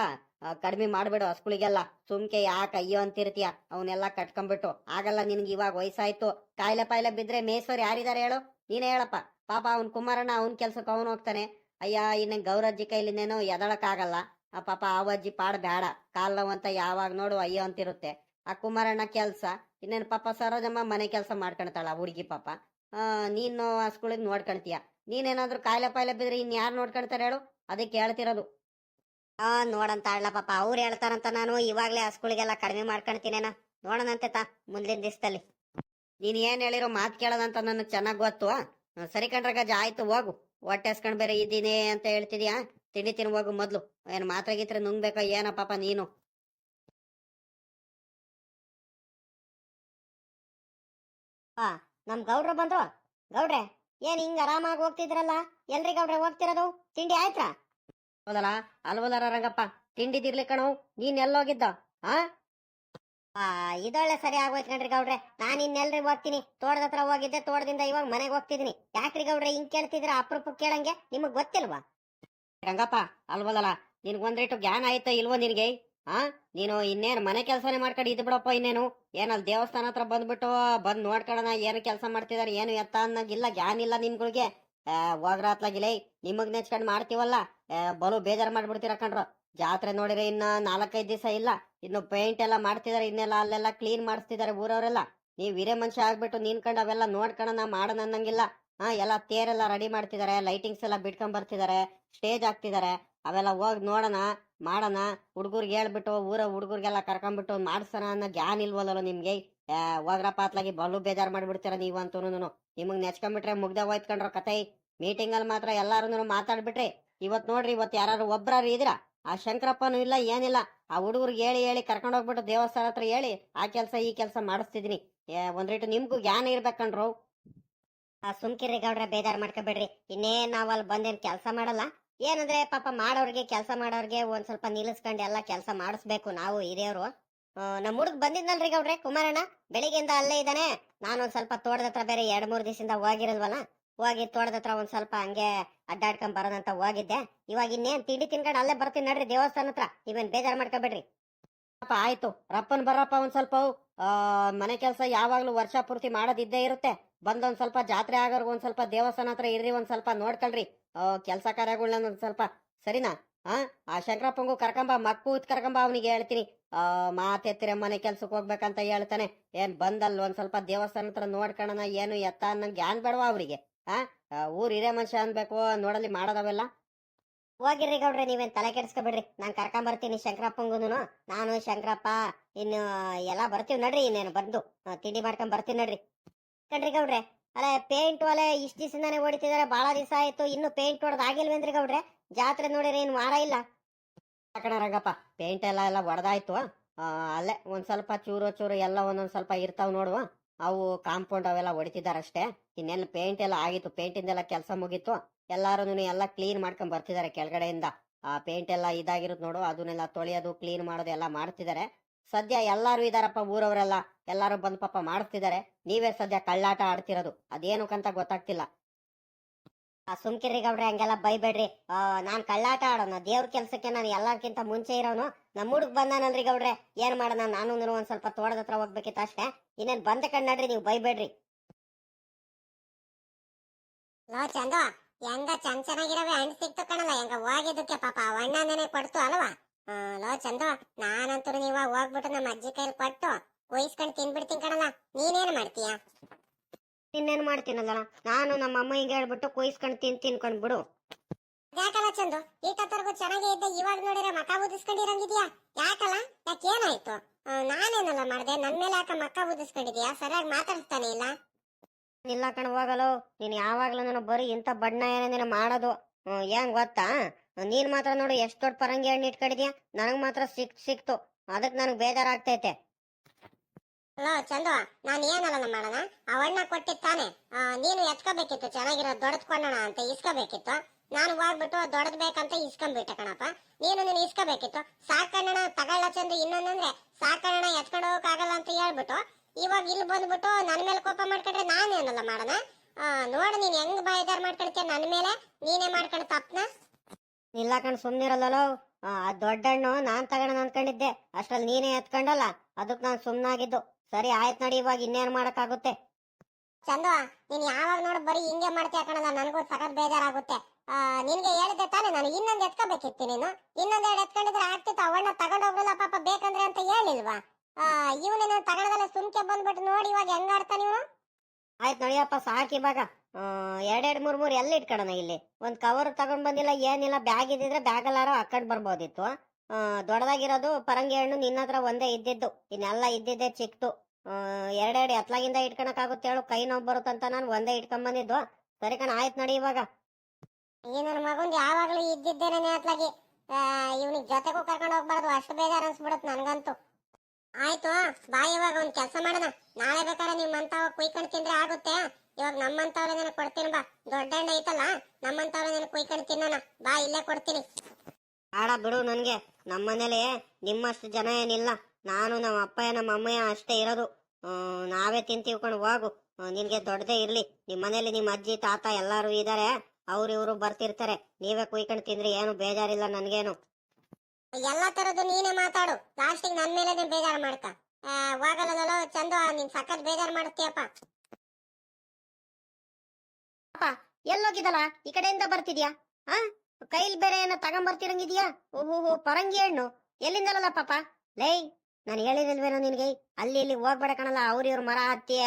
ಕಡಿಮೆ ಮಾಡ್ಬಿಡು ಹಸ್ಗಳಿಗೆಲ್ಲ ಸುಮ್ಕೆ ಯಾಕೆ ಅಯ್ಯೋ ಅಂತಿರ್ತೀಯ? ಅವನ್ನೆಲ್ಲ ಕಟ್ಕೊಂಡ್ಬಿಟ್ಟು ಆಗಲ್ಲ ನಿನ್ಗೆ ಇವಾಗ ವಯಸ್ಸಾಯ್ತು ಕಾಯಿಲೆ ಪಾಯಿಲೆ ಬಿದ್ರೆ ಮೇಯ್ಸೋರ್ ಯಾರಿದಾರೆ ಹೇಳು? ನೀನೇ ಹೇಳಪ್ಪ. ಪಾಪ ಅವ್ನ್ ಕುಮಾರಣ್ಣ ಅವ್ನ್ ಕೆಲ್ಸಕ್ಕೆ ಅವನು ಹೋಗ್ತಾನೆ. ಅಯ್ಯ, ಇನ್ನ ಗೌರಜ್ಜಿ ಕೈಲಿಂದೇನೋ ಎದಳಕ್ಕಾಗಲ್ಲ. ಆ, ಪಾಪ ಆವಜ್ಜಿ ಪಾಡ್ ಬೇಡ ಕಾಲ್ ಅಂತ ಯಾವಾಗ ನೋಡು ಅಯ್ಯೋ ಅಂತಿರುತ್ತೆ. ಆ ಕುಮಾರಣ್ಣ ಕೆಲ್ಸ. ಇನ್ನೇನು ಪಾಪ ಸರೋಜಮ್ಮ ಮನೆ ಕೆಲಸ ಮಾಡ್ಕೊಳ್ತಾಳ ಹುಡುಗಿ ಪಾಪ. ನೀನು ಆ ಸ್ಕೂಲಿಗೆ ನೋಡ್ಕೊಳ್ತೀಯ ನೀನೇನಾದ್ರೂ ಕಾಯಿಲೆ ಪಾಯಿಲೆ ಬಿದ್ರೆ ಇನ್ ಯಾರು ನೋಡ್ಕೊಳ್ತಾರೆ ಹೇಳು? ಅದಕ್ಕೆ ಹೇಳ್ತಿರೋದು ಆ, ನೋಡಂತ ಹೇಳ ಪಾಪ, ಅವ್ರು ಹೇಳ್ತಾರಂತ ನಾನು. ಇವಾಗ್ಲೇ ಆ ಸ್ಕೂಲಿಗೆಲ್ಲ ಕಡಿಮೆ ಮಾಡ್ಕೊಳ್ತೀನೇನ ನೋಡೋಣಂತೆ ತಾ, ಮುಂದಿನ ದಿವಸದಲ್ಲಿ. ನೀನ್ ಏನ್ ಹೇಳಿರೋ ಮಾತು ಕೇಳೋದಂತ ನನಗೆ ಚೆನ್ನಾಗ್ ಗೊತ್ತು ಸರಿ ಕಣ್ರ ಗಜ, ಆಯ್ತು, ಹೋಗು. ಹೊಟ್ಟೆ ಹಸ್ಕೊಂಡ್ ಬೇರೆ ಇದ್ದೀನಿ ಅಂತ ಹೇಳ್ತಿದ್ಯಾ? ತಿಂಡಿ ತಿನ್ ಹೋಗು ಮೊದ್ಲು. ಏನ್ ಮಾತಾಗಿದ್ರೆ ನುಂಗ್ಬೇಕ ಏನ ಪಾಪ ನೀನು. ನಮ್ ಗೌಡ್ರು ಬಂದ್ರು, ಗೌಡ್ರೆ, ಏನ್ ಹಿಂಗ್ ಆರಾಮಾಗಿ ಹೋಗ್ತಿದ್ರಲ್ಲ? ಎಲ್ರಿ ಗೌಡ್ರೆ ಹೋಗ್ತಿರೋದು? ತಿಂಡಿ ಆಯ್ತಾ? ಹೌದಲ್ಲ ಅಲ್ವಲ್ಲ ರಂಗಪ್ಪ, ತಿಂಡಿ ತಿಂಡಿದಿರ್ಲಿ ಕಣೋ, ನೀನ್ ಎಲ್ಲೋಗಿದ್ದ, ಆ? ಇದೊಳ್ಳೆ ಸರಿ ಆಗೋಯ್ತು ಕಣ್ರಿ ಗೌಡ್ರೆ, ನಾನ್ ಇನ್ನೆಲ್ರಿ ಹೋಗ್ತೀನಿ. ತೋಟದ ಹತ್ರ ಹೋಗಿದ್ದೆ, ತೋಟದಿಂದ ಇವಾಗ ಮನೆಗೆ ಹೋಗ್ತಿದೀನಿ. ಯಾಕ್ರಿ ಗೌಡ್ರೆ ಹಿಂಗ್ ಕೇಳ್ತಿದ್ರ ಅಪ್ರೂಪ ಕೇಳಂಗೆ? ನಿಮಗ್ ಗೊತ್ತಿಲ್ವಾ? ರಂಗಪ್ಪ ಅಲ್ವದಲ್ಲ ನಿನ್ಗ್ ಒಂದ್ ಜ್ಞಾನ ಆಯ್ತಾ ಇಲ್ವೋ ನಿನ್ಗೆ? ಆ? ನೀನು ಇನ್ನೇನು ಮನೆ ಕೆಲಸನೇ ಮಾಡ್ಕೊಂಡು ಇದ್ ಬಿಡಪ್ಪ ಇನ್ನೇನು? ಏನಲ್ಲಿ ದೇವಸ್ಥಾನ ಹತ್ರ ಬಂದ್ಬಿಟ್ಟು ಬಂದ್ ನೋಡ್ಕೊಳ್ಳೋಣ ಏನು ಕೆಲಸ ಮಾಡ್ತಿದಾರೆ, ಏನು ಎತ್ತ ಅನ್ನಂಗಿಲ್ಲ ಜ್ಞಾನ ಇಲ್ಲ ನಿಮ್ಗಳಿಗೆ ಹೋಗ್ರಾತ್ಲಾಗಿಲೇ ನಿಮಗ್ ನೆಚ್ಕೊಂಡ್ ಮಾಡ್ತೀವಲ್ಲ? ಬಲು ಬೇಜಾರ್ ಮಾಡ್ಬಿಡ್ತೀರ ಕಣ್ರು. ಜಾತ್ರೆ ನೋಡಿದ್ರೆ ಇನ್ನ ನಾಲ್ಕೈದು ದಿವಸ ಇಲ್ಲ. ಇನ್ನು ಪೇಂಟ್ ಎಲ್ಲ ಮಾಡ್ತಿದಾರೆ, ಇನ್ನೆಲ್ಲ ಅಲ್ಲೆಲ್ಲ ಕ್ಲೀನ್ ಮಾಡಿಸ್ತಿದಾರೆ ಊರವರೆಲ್ಲ. ನೀವ್ ಹಿರೇ ಮನುಷ್ಯ ಆಗ್ಬಿಟ್ಟು ನಿನ್ಕಂಡ್ ಅವೆಲ್ಲ ನೋಡ್ಕೊಳ್ಳೋಣ ಮಾಡೋಣ ಅನ್ನಂಗಿಲ್ಲ. ಹಾ ಎಲ್ಲ ತೇರೆಲ್ಲ ರೆಡಿ ಮಾಡ್ತಿದಾರೆ ಲೈಟಿಂಗ್ಸ್ ಎಲ್ಲ ಬಿಟ್ಕೊಂಡ್ ಬರ್ತಿದಾರೆ ಸ್ಟೇಜ್ ಹಾಕ್ತಿದಾರೆ. ಅವೆಲ್ಲ ಹೋಗಿ ನೋಡೋಣ, ಮಾಡೋಣ. ಹುಡುಗರ್ಗೆ ಹೇಳ್ಬಿಟ್ಟು, ಊರ ಹುಡುಗರಿಗೆಲ್ಲ ಕರ್ಕೊಂಡ್ಬಿಟ್ಟು ಮಾಡ್ಸೋಣ ಅನ್ನೋ ಜ್ಞಾನ ಇಲ್ವಲ್ಲ ನಿಮ್ಗೆ? ಹೋಗ್ರ ಹೋಗ್ರಪ್ಪ ಅತ್ಲಾಗಿ ಬಲು ಮಾಡಿಬಿಡ್ತೀರ ನೀವು ಅಂತೂನು ನಿಮಗ್ ನೆಚ್ಕೊಂಡ್ಬಿಟ್ರೆ ಮುಗ್ದ ಹೋಯ್ತ್ಕೊಂಡ್ರ ಕತೆ ಮೀಟಿಂಗ್ ಅಲ್ಲಿ ಮಾತ್ರ ಎಲ್ಲಾರು ಮಾತಾಡ್ಬಿಟ್ರಿ. ಇವತ್ ನೋಡ್ರಿ, ಇವತ್ ಯಾರು ಒಬ್ರಾರು ಇದ್ರ ಆ ಶಂಕರಪ್ಪನು ಇಲ್ಲ, ಏನಿಲ್ಲ. ಆ ಹುಡುಗರಿಗೆ ಹೇಳಿ ಹೇಳಿ ಕರ್ಕೊಂಡ್ ಹೋಗ್ಬಿಟ್ಟು ದೇವಸ್ಥಾನ ಹತ್ರ ಹೇಳಿ, ಆ ಕೆಲಸ ಈ ಕೆಲಸ ಮಾಡಿಸ್ತಿದೀನಿ. ಒಂದ್ ರೇಟು ನಿಮ್ಗೂ ಜ್ಞಾನ ಇರ್ಬೇಕಂಡ್ರು ಆ ಸುಮ್ಕಿರಿ ಗೌಡ್ರ, ಬೇಜಾರ್ ಮಾಡ್ಕೋಬೇಡ್ರಿ. ಇನ್ನೇನ್ ನಾವ್ ಅಲ್ಲಿ ಬಂದೇನ್ ಕೆಲಸ ಮಾಡಲ್ಲ? ಏನಂದ್ರೆ ಪಾಪ ಮಾಡೋರ್ಗೆ, ಕೆಲಸ ಮಾಡೋರ್ಗೆ ಒಂದ್ ಸ್ವಲ್ಪ ನಿಲ್ಲಿಸ್ಕೊಂಡು ಎಲ್ಲ ಕೆಲಸ ಮಾಡಿಸ್ಬೇಕು ನಾವು ಹಿರಿಯವರು ನಮ್ಮ ಹುಡುಗ ಬಂದಿದ್ನಲ್ರಿ ಗೌಡ್ರೆ, ಕುಮಾರಣ್ಣ? ಬೆಳಿಗ್ಗೆಯಿಂದ ಅಲ್ಲೇ ಇದ್ದಾನೆ. ನಾನು ಒಂದ್ ಸ್ವಲ್ಪ ತೋಟದ ಹತ್ರ ಬೇರೆ ಎರಡ್ ಮೂರ್ ದಿವಸದಿಂದ ಹೋಗಿರಲ್ವಲ್ಲ ಹೋಗಿ ತೋಟದ ಹತ್ರ ಒಂದ್ ಸ್ವಲ್ಪ ಹಂಗೆ ಅಡ್ಡಾಡ್ಕೊಂಡ್ ಬರೋದಂತ ಹೋಗಿದ್ದೆ. ಇವಾಗ ಇನ್ನೇನ್ ತಿಂಡಿ ತಿನ್ಕೊಂಡು ಅಲ್ಲೇ ಬರ್ತೀನಿ ನಡ್ರಿ ದೇವಸ್ಥಾನ ಹತ್ರ. ನೀವೇನ್ ಬೇಜಾರ್ ಮಾಡ್ಕೊಬೇಡ್ರಿ. ಪಾಪ ಆಯ್ತು, ರಪ್ಪನ್ ಬರಪ್ಪ ಒಂದ್ ಸ್ವಲ್ಪ ಆ, ಮನೆ ಕೆಲಸ ಯಾವಾಗ್ಲೂ ವರ್ಷ ಪೂರ್ತಿ ಮಾಡೋದಿದ್ದೇ ಇರುತ್ತೆ. ಬಂದೊಂದ್ ಸ್ವಲ್ಪ ಜಾತ್ರೆ ಆಗೋರ್ಗ ಒಂದ್ ಸ್ವಲ್ಪ ದೇವಸ್ಥಾನ ಹತ್ರ ಇರ್ರಿ, ಒಂದ್ ಸ್ವಲ್ಪ ನೋಡ್ಕೊಳ್ರಿ. ಕೆಲಸ ಕಾರ್ಯಗಳನ್ನ ಸ್ವಲ್ಪ ಸರಿನಾ? ಆ ಆ ಶಂಕರಪ್ಪಂಗು ಕರ್ಕೊಂಬ, ಮಕ್ಕು ಇತ್ ಕರ್ಕೊಂಬ, ಅವನಿಗೆ ಹೇಳ್ತೀನಿ. ಆ ಮಾತೆತ್ತಿರ ಮನೆ ಕೆಲ್ಸಕ್ಕೆ ಹೋಗ್ಬೇಕಂತ ಹೇಳ್ತಾನೆ. ಏನ್ ಬಂದಲ್ ಒಂದ್ ಸ್ವಲ್ಪ ದೇವಸ್ಥಾನ ಹತ್ರ ನೋಡ್ಕೊಳ್ಳೋಣ ಏನು ಎತ್ತ ಅನ್ನಂಗೆ ಜ್ಞಾನ ಬೇಡವಾ ಅವ್ರಿಗೆ? ಆ ಊರ್ ಹಿರೇ ಮನುಷ್ಯ ಅನ್ಬೇಕು ನೋಡಲಿ ಮಾಡೋದವೆಲ್ಲ? ಹೋಗಿರ್ರಿ ಗೌಡ್ರಿ, ನೀವೇನ್ ತಲೆ ಕೆಡ್ಸ್ಕೊಬಿಡ್ರಿ. ನಾನ್ ಕರ್ಕೊಂಡ್ ಬರ್ತೀನಿ ಶಂಕರಪ್ಪಂಗುನು ನಾನು, ಶಂಕರಪ್ಪ, ಇನ್ನು, ಎಲ್ಲಾ ಬರ್ತೀವಿ ನಡ್ರಿ ಇನ್ನೇನು ಬಂದು. ತಿಂಡಿ ಮಾಡ್ಕೊಂಡ್ ಬರ್ತೀನಿ ನಡ್ರಿ. ಕಣ್ರಿ ಗೌಡ್ರೆ ಅಲ್ಲ ಪೇಂಟ್ ಒಲೆ ಇಷ್ಟ ದಿವಸದಿಂದಾನೆ ಹೊಡಿತಿದಾರೆ ಬಹಳ ದಿವಸ ಆಯ್ತು, ಇನ್ನು ಪೇಂಟ್ ಹೊಡೆದ್ ಆಗಿಲ್ವೇನ್ರಿ ಗೌಡ್ರೆ? ಜಾತ್ರೆ ನೋಡಿದ್ರೆ ಏನು ವಾರ ಇಲ್ಲ. ಕಣ ರಂಗಪ್ಪ ಪೇಂಟ್ ಎಲ್ಲ ಎಲ್ಲ ಹೊಡೆದಾಯ್ತು ಅಲ್ಲೇ ಒಂದ್ ಸ್ವಲ್ಪ ಚೂರು ಚೂರು ಎಲ್ಲ ಒಂದೊಂದ್ ಸ್ವಲ್ಪ ಇರ್ತಾವ್ ನೋಡುವ ಅವು ಕಾಂಪೌಂಡ್ ಅವೆಲ್ಲ ಹೊಡಿತಿದಾರಷ್ಟೇ ಇನ್ನೆಲ್ಲ ಪೇಂಟ್ ಎಲ್ಲ ಆಗಿತ್ತು ಪೇಂಟಿಂದೆಲ್ಲ ಕೆಲಸ ಮುಗೀತು. ಎಲ್ಲಾರು ಎಲ್ಲ ಕ್ಲೀನ್ ಮಾಡ್ಕೊಂಡ್ ಬರ್ತಿದಾರೆ ಕೆಳಗಡೆಯಿಂದ. ಆ ಪೇಂಟ್ ಎಲ್ಲ ಇದಾಗಿರುತ್ತೆ ನೋಡು, ಅದನ್ನೆಲ್ಲ ತೊಳೆಯೋದು ಕ್ಲೀನ್ ಮಾಡೋದು ಎಲ್ಲ ಮಾಡ್ತಿದಾರೆ. ಸದ್ಯ ಎಲ್ಲರೂ ಇದಾರಪ್ಪ ಊರವರೆಲ್ಲ. ಎಲ್ಲಾರು ಬಂದು ಪಾಪ ಮಾಡ್ತಿದಾರೆ ನೀವೇ ಸದ್ಯ ಕಳ್ಳಾಟ ಆಡ್ತಿರೋದು. ಅದೇನಕ್ಕಂತ ಗೊತ್ತಾಗ್ತಿಲ್ಲ. ಆ ಸುಮ್ಕಿರಿ ಗೌಡ್ರೆ, ಹಂಗೆಲ್ಲ ಬೈಬೇಡ್ರಿ. ನಾನ್ ಕಳ್ಳಾಟ ಆಡೋಣ. ದೇವ್ರ ಕೆಲ್ಸಕ್ಕೆ ನಾನು ಎಲ್ಲಾರ್ಕಿಂತ ಮುಂಚೆ ಇರೋನು. ನಮ್ಮ ಹುಡುಗ್ ಬಂದಾನಲ್ರಿ ಗೌಡ್ರೆ. ಏನ್ ಮಾಡೋಣ? ನಾನು ಒಂದ್ ಸ್ವಲ್ಪ ತೋಟದ ಹತ್ರ ಹೋಗ್ಬೇಕಿತ್ತು ಅಷ್ಟೇ. ಇನ್ನೇನ್ ಬಂದ ಕಣ್ಣಾಡ್ರಿ ನೀವು ಬೈಬೇಡ್ರಿ. ಲೋ ಚಂದ ಹೆಂಗ ಚಂದ ಚೆನ್ನಾಗಿರವೆ ಹಣ್ಣು ಸಿಕ್ತು ಕಣಲ್ಲ. ಹೆಂಗ ಹೋಗಿದ್ದಕ್ಕೆ ಪಾಪ. ಅಣ್ಣನೇ ಕೊಡ್ತು ಅಲ್ವಾ? ಲೋ ಚಂದು ನಾನಂತೂ ನೀವ ಹೋಗ್ಬಿಟ್ಟು ನಮ್ಮ ಅಜ್ಜಿ ಕೈಲಿ ಕೊಟ್ಟು ಕೊಯ್ಸ್ಕೊಂಡು ತಿನ್ಬಿಡ್ತೀನಿ ಕಣಲ್ಲ ನೀನೇನ್ ಮಾಡ್ತೀಯ? ಇನ್ನೇನ್ ಮಾಡ್ತೀನಲ್ಲ ನಾನು ನಮ್ಮ ಅಮ್ಮ ಹಿಂಗೆ ಹೇಳ್ಬಿಟ್ಟು ಕೊಯ್ಸ್ಕೊಂಡ್ ತಿನ್ ತಿನ್ಕೊಂಡ್ ಬಿಡು. ಯಾಕಲ್ಲ ಚಂದು ಈಟತ್ತರ್ಗು ಚೆನ್ನಾಗಿ ಇದ್ದೆ ಇವಾಗ ನೋಡಿದ್ರೆ ಮಕ ಊದಿಸ್ಕೊಂಡಿರಂಗಿದ್ಯಾ ಯಾಕಲ್ಲ ಯಾಕೇನಾಯ್ತು? ನಾನೇನಲ್ಲ ಮಾಡ್ದೆ ನನ್ ಮೇಲೆ ಯಾಕ ಮಕ್ಕ ಊದಿಸ್ಕೊಂಡಿದ್ಯಾ ಸರಿಯಾಗಿ ಮಾತಾಡ್ತಾನೆ ಇಲ್ಲ? ಇಲ್ಲ ಕಣ ಹೋಗಲು ನೀನ್ ಯಾವಾಗ್ಲೂ ಬರೀ ಇಂಥ ಬಣ್ಣ ಏನೇನ ಮಾಡೋದು. ಹ್ಮ್, ಏನ್ ಗೊತ್ತಾ? ನೀನ್ ಮಾತ್ರ ನೋಡು ಎಷ್ಟ್ ದೊಡ್ಡ ಪರಂಗಿ ಹಣ್ಣು ಇಟ್ಕೊಂಡಿದ್ಯಾ? ನನಗ್ ಮಾತ್ರ ಸಿಕ್ ಸಿಕ್ತು. ಅದಕ್ ನನಗ್ ಬೇಜಾರಾಗ್ತೈತೆ. ಹಲೋ ಚಂದು ನಾನು ಏನಲ್ಲ ಮಾಡೋಣ ಅವಣ್ಣ ಕೊಟ್ಟಿತ್ತಾನೆ ನೀನು ಎತ್ಕೋಬೇಕಿತ್ತು, ಚೆನ್ನಾಗಿರೋ ದೊಡ್ಡದ್ ಕೊಂಡೋಣ ಅಂತ ಇಸ್ಕೋಬೇಕಿತ್ತು. ನಾನು ಹೋಗ್ಬಿಟ್ಟು ದೊಡ್ಡದ್ ಬೇಕಂತ ಇಸ್ಕೊಂಡ್ಬಿಟ್ಟೆ ಕಣಪ್ಪ. ನೀನು ನೀನು ಇಸ್ಕೋಬೇಕಿತ್ತು. ಸಾಕಣ್ಣ ತಗೊಳ್ಳ ಚಂದು ಇನ್ನೊಂದಂದ್ರೆ ಸಾಕಣ್ಣ ಎತ್ಕೊಂಡು ಹೋಗಕ್ಕಾಗಲ್ಲ ಅಂತ ಹೇಳ್ಬಿಟ್ಟು ಇವಾಗ ಇಲ್ಲಿ ಬಂದ್ಬಿಟ್ಟು ನನ್ನ ಮೇಲೆ ಕೋಪ ಮಾಡ್ಕೊಂಡ್ರೆ ನಾನೇನಲ್ಲ ಮಾಡೋಣ? ನೋಡು ನೀನು ಹೆಂಗ್ ಬಾಯ್ದಾರ್ ಮಾಡ್ಕೊಳ್ತೀಯ ನನ್ನ ಮೇಲೆ? ನೀನೇ ಮಾಡ್ಕೊಂಡು ತಪ್ಪನ ಇಲ್ಲ ಕಣ್ ಸುಮ್ನಿರಲ್ಲೋ ಆ ದೊಡ್ಡಣ್ಣು ನಾನ್ ತಗೋಣ ಅನ್ಕೊಂಡಿದ್ದೆ. ಅಷ್ಟ್ರಲ್ಲಿ ನೀನೇ ಎತ್ಕೊಂಡಲ್ಲ? ಅದಕ್ ನಾನ್ ಸುಮ್ಮನಾಗಿದ್ದು ಸರಿ ಆಯ್ತು ನಡಿ ಇವಾಗ ಇನ್ನೇನ್ ಮಾಡಕ್ಕಾಗುತ್ತೆ? ಚಂದು ನೀನ್ ಯಾವಾಗ ನೋಡು ಬರೀ ಹಿಂಗೆ ಮಾಡ್ತೀಯ ಕಣಲ್ಲ ನನಗೂ ಸಖತ್ ಬೇಜಾರಾಗುತ್ತೆ. ನಿನ್ಗೆ ಹೇಳಿದ್ದೆ ತಾನೆ ನಾನು ಇನ್ನೊಂದು ಎತ್ಕೋಬೇಕಿತ್ತು ನೀನು. ಇನ್ನೊಂದ್ ಎರಡು ಎತ್ಕೊಂಡಿದ್ರೆ ಆಗ್ತಿತ್ತು ಅವಣ್ಣ ತಗೊಂಡೋಗ್ರಲ್ಲ ಪಾಪ ಬೇಕಂದ್ರೆ ಅಂತ ಹೇಳಿಲ್ವಾ? ಇವನೇನು ತಗೊಂಡದಲ್ಲ ಸುಮ್ಕೆ ಬಂದ್ಬಿಟ್ಟು ನೋಡಿ ಇವಾಗ ಹೆಂಗ್ ಆಡ್ತಾನೆ ಇವನು? ಆಯ್ತು ನಡಿಯಪ್ಪ ಸಾಕಿ ಇವಾಗ. ಎರಡೆರಡ್, ಮೂರು ಮೂರು ಎಲ್ಲಿ ಇಟ್ಕೊಳ್ಳೋಣ ಇಲ್ಲಿ? ಒಂದು ಕವರ್ ತಗೊಂಡ್ ಬಂದಿಲ್ಲ, ಏನಿಲ್ಲ ಬ್ಯಾಗ್ ಇದ್ದಿದ್ರೆ ಬ್ಯಾಗ್ ಎಲ್ಲಾರು ಹಾಕೊಂಡ್ ಬರ್ಬೋದಿತ್ತು. ದೊಡ್ಡದಾಗಿರೋದು ಪರಂಗಿ ಹಣ್ಣು ನಿನ್ನ ಹತ್ರ ಒಂದೇ ಇದ್ದಿದ್ದು. ಇನ್ನೆಲ್ಲ ಇದ್ದಿದ್ದೆ ಚಿಕ್ತು ಎರಡೆರಡು ಎತ್ಲಾಗಿಂದ ಇಟ್ಕೊಳಕ್ ಆಗುತ್ತೆ ಹೇಳು, ಕೈ ನೋವು ಬರುತ್ತಂತ ನಾನು ಒಂದೇ ಇಟ್ಕೊಂಡ್ ಬಂದಿದ್ದು ಸರಿ ಕಣ, ಆಯ್ತ್ ನಡಿ ಇವಾಗ. ಈ ನನ್ನ ಮಗಂದು ಯಾವಾಗ್ಲೂ ಇದ್ದಿದ್ದೇನೆ ಅತ್ಲಾಗಿ. ಇವನಿಗೆ ಜೊತೆಗೂ ಕರ್ಕೊಂಡು ಹೋಗ್ಬಾರ್ದು, ಅಷ್ಟು ಬೇಜಾರು ಅನ್ಸ್ಬಿಡತ್ ನನ್ಗಂತೂ. ಆಯ್ತು, ಬಾ ಇವಾಗ, ಒಂದ್ ಕೆಲಸ ಮಾಡೋಣ. ನಾಳೆ ಬೇಕಾದ್ರೆ ನಿಮ್ಮಂತವ ಕುಯ್ಕೊಂಡು ತಿಂದ್ರೆ ಆಗುತ್ತೆ. ಇವಾಗ ನಮ್ಮಂತವ್ರೆ ನನಗೆ ಕೊಡ್ತೀನಿ ಬಾ. ದೊಡ್ಡ ಹಣ್ಣು ಐತಲ್ಲ ನಮ್ಮಂತವ್ರೆ ನನಗೆ ಕುಯ್ಕೊಂಡು ತಿನ್ನೋಣ. ಬಾ ಇಲ್ಲೇ ಕೊಡ್ತೀನಿ. ಆಡ ಬಿಡು ನನ್ಗೆ. ನಮ್ಮನೇಲಿ ನಿಮ್ಮಷ್ಟು ಜನ ಏನಿಲ್ಲ. ನಾನು ನಮ್ಮ ಅಪ್ಪಯ್ಯ ನಮ್ಮ ಅಮ್ಮಯ್ಯ ಅಷ್ಟೇ ಇರೋದು. ಆ, ನಾವೇ ತಿಂತೀವಿ ಕಣ್ ಹೋಗು. ನಿನಗೆ ನಿನ್ಗೆ ದೊಡ್ಡದೇ ಇರ್ಲಿ. ನಿಮ್ಮ ಮನೇಲಿ ನಿಮ್ಮ ಅಜ್ಜಿ ತಾತ ಎಲ್ಲಾರು ಇದ್ದಾರೆ ಅವ್ರು ಇವರು ಬರ್ತಿರ್ತಾರೆ. ನೀವೇ ಕುಯ್ಕೊಂಡು ತಿಂದ್ರಿ ಏನು ಬೇಜಾರಿಲ್ಲ ನನ್ಗೇನು. ಎಲ್ಲಾ ತರದ್ದು ನೀನೇ ಮಾತಾಡು. ಲಾಸ್ಟಿಗೆ ನನ್ನ ಮೇಲೆ ಬೇಜಾರು ಮಾಡ್ತಾ. ಹೋಗಲ್ಲದಲ್ಲೋ ಚಂದು ನೀನ್ ಸಖತ್ ಬೇಜಾರು ಮಾಡುತ್ತೀಯಪ್ಪ ಎಲ್ಲೋಗಿದಲ್ಲ ಈ ಕಡೆಯಿಂದ ಬರ್ತಿದ್ಯಾ? ಆ? ಕೈಲ್ ಬೇರೆ ಏನೋ ತಗೊಂಬರ್ತಿರಂಗಿದ್ಯಾ? ಓಹೋ ಪರಂಗಿ ಹಣ್ಣು. ಎಲ್ಲಿಂದಲಲ್ಲ ಪಾಪ? ಲೈ, ನಾನು ಹೇಳಿದಿಲ್ವೇನೋ ನಿನಗೆ? ಅಲ್ಲಿ ಇಲ್ಲಿ ಹೋಗ್ಬೇಡ ಕಣಲ್ಲ, ಅವ್ರ ಇವ್ರ ಮರ ಹತ್ತಿ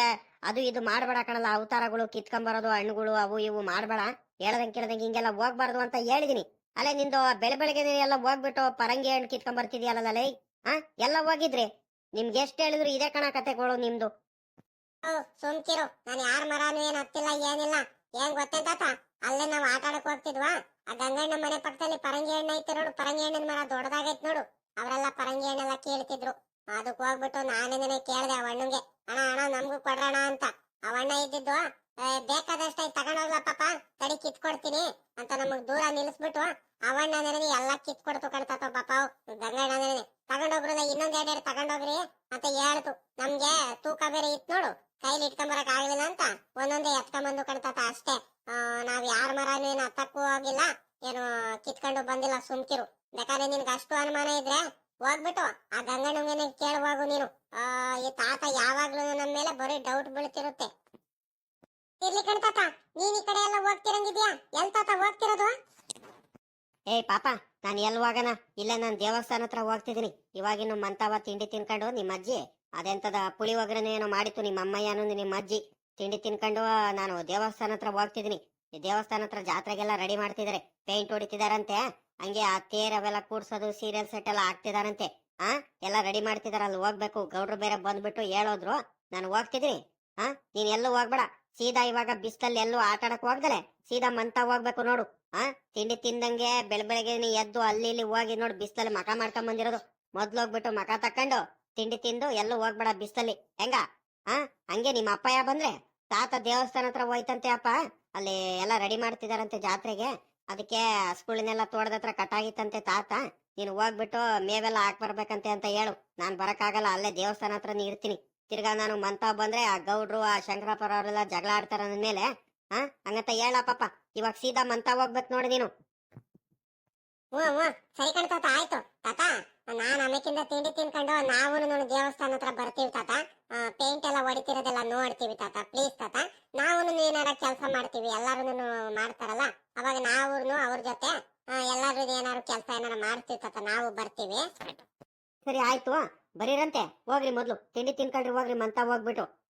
ಅದು ಇದು ಮಾಡ್ಬೇಡ ಕಣಲ್ಲ, ಅವತಾರಗಳು ಕಿತ್ಕೊಂಬರೋದು, ಹಣ್ಣುಗಳು ಅವು ಇವು ಮಾಡ್ಬೇಡ. ಹೇಳ್ದಂಗೆ ಕೇಳ್ದಂಗೆ ಹಿಂಗೆಲ್ಲ ಹೋಗ್ಬಾರ್ದು ಅಂತ ಹೇಳಿದೀನಿ. ಅಲ್ಲೇ ನಿಂದು ಬೆಳೆ ಬೆಳಗ್ಗೆ ಎಲ್ಲ ಹೋಗ್ಬಿಟ್ಟು ಪರಂಗಿ ಹಣ್ಣು ಕಿತ್ಕೊಂಡ್ ಲೈ? ಲೇ ಆ, ಎಲ್ಲ ಹೋಗಿದ್ರಿ? ನಿಮ್ಗೆ ಎಷ್ಟ್ ಹೇಳಿದ್ರು ಇದೇ ಕಣ ಕತೆಗಳು ನಿಮ್ದು. ಸುಮ್ಕಿರು. ನಾನು ಯಾರ ಮರನು ಏನ್ ಹತ್ತಿಲ್ಲ, ಏನಿಲ್ಲ. ಏನ್ ಗೊತ್ತೇ ತಾತ? ಅಲ್ಲೇ ನಾವ್ ಆಟ ಆಡಕ್ ಹೋಗ್ತಿದ್ವಾ? ಆ ಗಂಗಣ್ಣ ಮನೆ ಪಕ್ಕದಲ್ಲಿ ಪರಂಗಿ ಹಣ್ಣ ಐತೆ ನೋಡು ಪರಂಗಿ ಹಣ್ಣಿನ ಮರ ದೊಡ್ಡದಾಗೈತ್ ನೋಡು. ಅವರೆಲ್ಲ ಪರಂಗಿ ಹಣ್ಣೆಲ್ಲ ಕೇಳ್ತಿದ್ರು. ಅದಕ್ ಹೋಗ್ಬಿಟ್ಟು ನಾನೇನೇ ಕೇಳ್ದೆ ಆ ಹಣ್ಣುಗೆ ಅಣ್ಣ ಅಣ್ಣ ನಮ್ಗೂ ಕೊಡ್ರಣ ಅಂತ. ಆ ಅಣ್ಣ ಇದ್ದಿದ್ದು "ಏ, ಬೇಕಾದಷ್ಟ ತಗೊಂಡೋಗ್ಲ ಪಾಪ ತಡಿ ಕಿತ್ಕೊಡ್ತೀನಿ ಅಂತ ನಮಗ್ ದೂರ ನಿಲ್ಲಿಸ್ಬಿಟ್ಟು ಅವಣ್ಣ ನನಗೆ ಎಲ್ಲ ಕಿತ್ಕೊಡ್ತು ಕಣ್ತಾತ ಪಾಪ ನನಗೆ ತಗೊಂಡೋಗ್ರಲ್ಲ ಎರಡು ಎರಡೆರಡು ತಗೊಂಡೋಗ್ರಿ ಅಂತ ಹೇಳ್ತು. ನಮ್ಗೆ ತೂಕ ಬೇರೆ ಇತ್ತು ನೋಡು. ಕೈಲಿ ಇಟ್ಕೊಂಬರಕ್ ಆಗ್ಲಿಲ್ಲ ಅಂತ ಒಂದೊಂದೇ ಎತ್ಕೊಂಬಂದು ಕಣ್ತಾತ ಅಷ್ಟೇ. ನಾವ್ ಯಾರ ಮರನು ಏನು ಹತ್ತಕ್ಕೂ ಹೋಗಿಲ್ಲ. ಏನು ಕಿತ್ಕೊಂಡು ಬಂದಿಲ್ಲ ಸುಮ್ಕಿರು. ಬೇಕಾದ್ರೆ ನಿನ್ಗೆ ಅಷ್ಟು ಅನುಮಾನ ಇದ್ರೆ ಹೋಗ್ಬಿಟ್ಟು ಆ ಗಂಗಣ್ಣಂಗನೆ ಕೇಳುವಾಗ ನೀನು. ಈ ತಾತ ಯಾವಾಗ್ಲೂ ನಮ್ಮ ಮೇಲೆ ಬರೀ ಡೌಟ್ ಬೀಳ್ತಿರುತ್ತೆ. ಇರ್ಲಿ ಕಣ್ತಾತ ನೀನ್ ಈ ಕಡೆ ಎಲ್ಲ ಹೋಗ್ತಿರಂಗಿದ್ಯಾ? ಎಲ್ ತಾತ ಹೋಗ್ತಿರೋದು? ಏಯ್ ಪಾಪ, ನಾನು ಎಲ್ಲಿ ಹೋಗನ ಇಲ್ಲ ನಾನು ದೇವಸ್ಥಾನ ಹತ್ರ ಹೋಗ್ತಿದ್ದೀನಿ ಇವಾಗಿನ್ನು ಮಂತಾವ ತಿಂಡಿ ತಿನ್ಕೊಂಡು ನಿಮ್ಮ ಅಜ್ಜಿ, ಅದೆಂತದ ಪುಳಿ ಒಗ್ಗರಣೆ ಏನೋ ಮಾಡಿತ್ತು ನಿಮ್ಮ ಅಮ್ಮಯ್ಯನು ನಿಮ್ಮ ಅಜ್ಜಿ. ತಿಂಡಿ ತಿನ್ಕೊಂಡು ನಾನು ದೇವಸ್ಥಾನ ಹತ್ರ ಹೋಗ್ತಿದ್ದೀನಿ ದೇವಸ್ಥಾನ ಹತ್ರ ಜಾತ್ರೆಗೆಲ್ಲ ರೆಡಿ ಮಾಡ್ತಿದ್ದಾರೆ ಪೇಂಟ್ ಹೊಡಿತಿದಾರಂತೆ. ಹಂಗೆ ಆ ತೇರ್ ಅವೆಲ್ಲ ಕೂಡ್ಸೋದು, ಸೀರಿಯಲ್ ಸೆಟ್ ಎಲ್ಲ ಹಾಕ್ತಿದಾರಂತೆ. ಆ, ಎಲ್ಲ ರೆಡಿ ಮಾಡ್ತಿದಾರ, ಅಲ್ಲಿ ಹೋಗ್ಬೇಕು. ಗೌಡ್ರು ಬೇರೆ ಬಂದ್ಬಿಟ್ಟು ಹೇಳೋದ್ರು, ನಾನು ಹೋಗ್ತಿದ್ದೀನಿ ಆ, ನೀನ್ ಎಲ್ಲೂ ಹೋಗ್ಬೇಡ. ಸೀದಾ ಇವಾಗ ಬಿಸ್ತಲ್ಲಿ ಎಲ್ಲೂ ಆಟ ಆಡಕ್ ಹೋಗ್ದಲೆ? ಸೀದಾ ಮಂತ ಹೋಗ್ಬೇಕು ನೋಡು. ಆ? ತಿಂಡಿ ತಿಂದಂಗೆ ಬೆಳ ಬೆಳಗ್ಗೆ ಎದ್ದು ಅಲ್ಲಿ ಇಲ್ಲಿ ಹೋಗಿ ನೋಡಿ ಬಿಸ್ತಲ್ಲಿ ಮಕ ಮಾಡ್ಕೊಂಡ್ ಬಂದಿರೋದು. ಮೊದ್ಲು ಹೋಗ್ಬಿಟ್ಟು ಮಕ ತಕೊಂಡು ತಿಂಡಿ ತಿಂದು ಎಲ್ಲೂ ಹೋಗ್ಬೇಡ ಬಿಸ್ತಲ್ಲಿ ಹೆಂಗ? ಆ? ಹಂಗೆ ನಿಮ್ಮ ಅಪ್ಪಯ್ಯ ಬಂದ್ರೆ? ತಾತ ದೇವಸ್ಥಾನ ಹತ್ರ ಹೋಯ್ತಂತೆ ಅಪ್ಪ. ಅಲ್ಲಿ ಎಲ್ಲ ರೆಡಿ ಮಾಡ್ತಿದಾರಂತೆ ಜಾತ್ರೆಗೆ. ಅದಕ್ಕೆ ಸ್ಕೂಲಿನೆಲ್ಲ ತೋಟದ ಹತ್ರ ಕಟ್ಟಾಗಿತ್ತಂತೆ ತಾತ. ನೀನು ಹೋಗ್ಬಿಟ್ಟು ಮೇವೆಲ್ಲ ಹಾಕ್ ಬರ್ಬೇಕಂತೆ ಅಂತ ಹೇಳು. ನಾನ್ ಬರಕ್ಕಾಗಲ್ಲ, ಅಲ್ಲೇ ದೇವಸ್ಥಾನ ಹತ್ರ ಇರ್ತೀನಿ. ತಿರ್ಗಾ ನಾನು ಮಂತ ಬಂದ್ರೆ ಆ ಗೌಡ್ರು, ಆ ಶಂಕರಪ್ಪರ ಅವರೆಲ್ಲ ಜಗಳ ಆಡ್ತಾರ ನನ್ ಆ? ಹಂಗಂತ ಹೇಳ ಪಾಪ ಇವಾಗ ಸೀದಾ ಮಂತ ಹೋಗ್ಬೇಕು ನೋಡಿ ನೀನು. ಹ್ಞೂ ಹ್ಞೂ ಸರಿ ಕಣ್ ತಾತ ಆಯ್ತು. ತಾತ ನಾನ್ ಆಮೇಕಿಂದ ತಿಂಡಿ ತಿನ್ಕೊಂಡು ನಾವು ನೋಡು ದೇವಸ್ಥಾನ ಹತ್ರ ಬರ್ತೀವಿ ತಾತ. ಪೇಂಟ್ ಎಲ್ಲ ಹೊಡಿತಿರೋದೆಲ್ಲ ನೋಡ್ತೀವಿ ತಾತ. ಪ್ಲೀಸ್ ತಾತ ನಾವು ಏನಾರ ಕೆಲಸ ಮಾಡ್ತೀವಿ. ಎಲ್ಲಾರು ಮಾಡ್ತಾರಲ್ಲ? ಅವಾಗ ನಾವು ಅವ್ರ ಜೊತೆ ಎಲ್ಲಾರು ಏನಾರು ಕೆಲಸ ಏನಾರ ಮಾಡ್ತೀವಿ ತಾತ. ನಾವು ಬರ್ತೀವಿ. ಸರಿ ಆಯ್ತು. ಬರೀರಂತೆ. ಹೋಗ್ರಿ ಮೊದ್ಲು. ತಿಂಡಿ ತಿನ್ಕೊಳ್ರಿ ಹೋಗ್ರಿ ಮಂತ ಹೋಗ್ಬಿಟ್ಟು.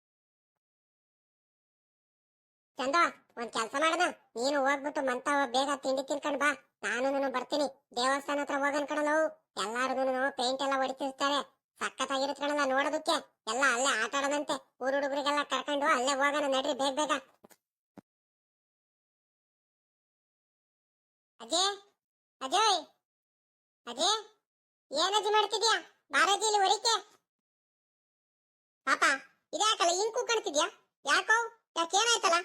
ಚಂದ ಒಂದ್ ಕೆಲಸ ಮಾಡದ ನೀನು ಹೋಗ್ಬಿಟ್ಟು ಮಂತ ಬೇಗ ತಿಂಡಿ ತಿನ್ಕೊಂಡ್ ಬಾ. ನಾನು ಬರ್ತೀನಿ. ದೇವಸ್ಥಾನ ಹತ್ರ ಹೋಗನ್ ಕಣಲವು ಎಲ್ಲಾರು ಪೇಂಟ್ ಎಲ್ಲ ಹೊಡಿತಿರ್ತಾರೆ ಸಖತ್ತಾಗಿರುತ್ತೆ ಕಣಲ್ಲ ನೋಡೋದಕ್ಕೆ. ಎಲ್ಲ ಅಲ್ಲೇ ಆಟ ಆಡೋದಂತೆ. ಊರ್ ಹುಡುಗರಿಗೆಲ್ಲ ಕರ್ಕೊಂಡು ಅಲ್ಲೇ ಹೋಗೋಣ ನಡ್ರಿ ಬೇಗ ಬೇಗ. ಅಜಯ್ ಅಜಯ್ ಅಜಯ್ ಏನಜ್ಜಿ ಮಾಡ್ತಿದ್ಯಾ? ಇಲ್ಲಿ ಹೊಡಿಕೆ ಪಾಪ, ಇದ್ಯಾಕಲ್ಲ ಹಿಂಗ್ ಕಾಣ್ತಿದ್ಯಾ? ಯಾಕೋ, ಯಾಕೇನಾಯ್ತಲ್ಲ?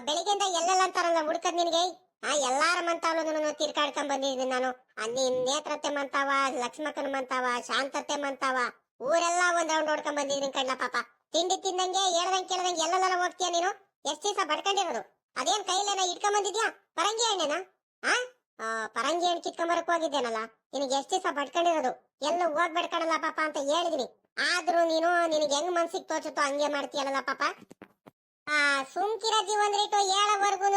ಬೆಳಿಗ್ಗೆಯಿಂದ ಎಲ್ಲೆಲ್ಲ ಅಂತಾರಲ್ಲ ಹುಡ್ಕದ್ ನಿನಗೆ? ಆ, ಎಲ್ಲಾರ ನಾನು ತಿರ್ಕಾಡ್ಕೊಂಡ್ ಬಂದಿದ್ದೀನಿ ನಾನು. ಅಲ್ಲಿ ನೇತ್ರತೆ ಮಂತಾವ, ಲಕ್ಷ್ಮಕ್ಕನ ಮಂತಾವ, ಶಾಂತತೆ ಮಂತಾವ. ಊರೆಲ್ಲ ಒಂದ್ ರೌಂಡ್ ಹೊಡ್ಕೊಂಡ್ ಬಂದಿದ್ದೀನಿ ಕಣ್ಣ ಪಾಪ. ತಿಂಡಿ ತಿಂದಂಗೆ, ಹೇಳ್ದಂಗೆ ಕೇಳ್ದಂಗೆ ಎಲ್ಲೆಲ್ಲ ಹೋಗ್ತೀಯ ನೀನು? ಎಷ್ಟ್ ದಿವಸ ಬಡ್ಕೊಂಡಿರೋದು? ಅದೇನ್ ಕೈಲೇನ ಇಟ್ಕೊಂಡ್ ಬಂದಿದ್ಯಾ? ಪರಂಗಿ ಹಣ್ಣೇನ ಆ? ಪರಂಗಿ ಹಣ್ಣು ಕಿತ್ಕೊಂಬರಕ್ ಹೋಗಿದ್ದೇನಲ್ಲ? ನಿನಗೆ ಎಷ್ಟ್ ದಿವಸ ಬಡ್ಕೊಂಡಿರೋದು? ಎಲ್ಲ ಹೋಗ್ ಕಣಲ್ಲ ಪಾಪ ಅಂತ ಹೇಳಿದಿನಿ. ಆದ್ರೂ ನೀನು, ನಿನಗೆ ಹೆಂಗ್ ಮನ್ಸಿಗೆ ತೋಚುತ್ತೋ ಹಂಗೆ ಮಾಡ್ತೀಯಲ್ಲ ಪಾಪ? ರೀಟು ಹೇಳವರ್ಗು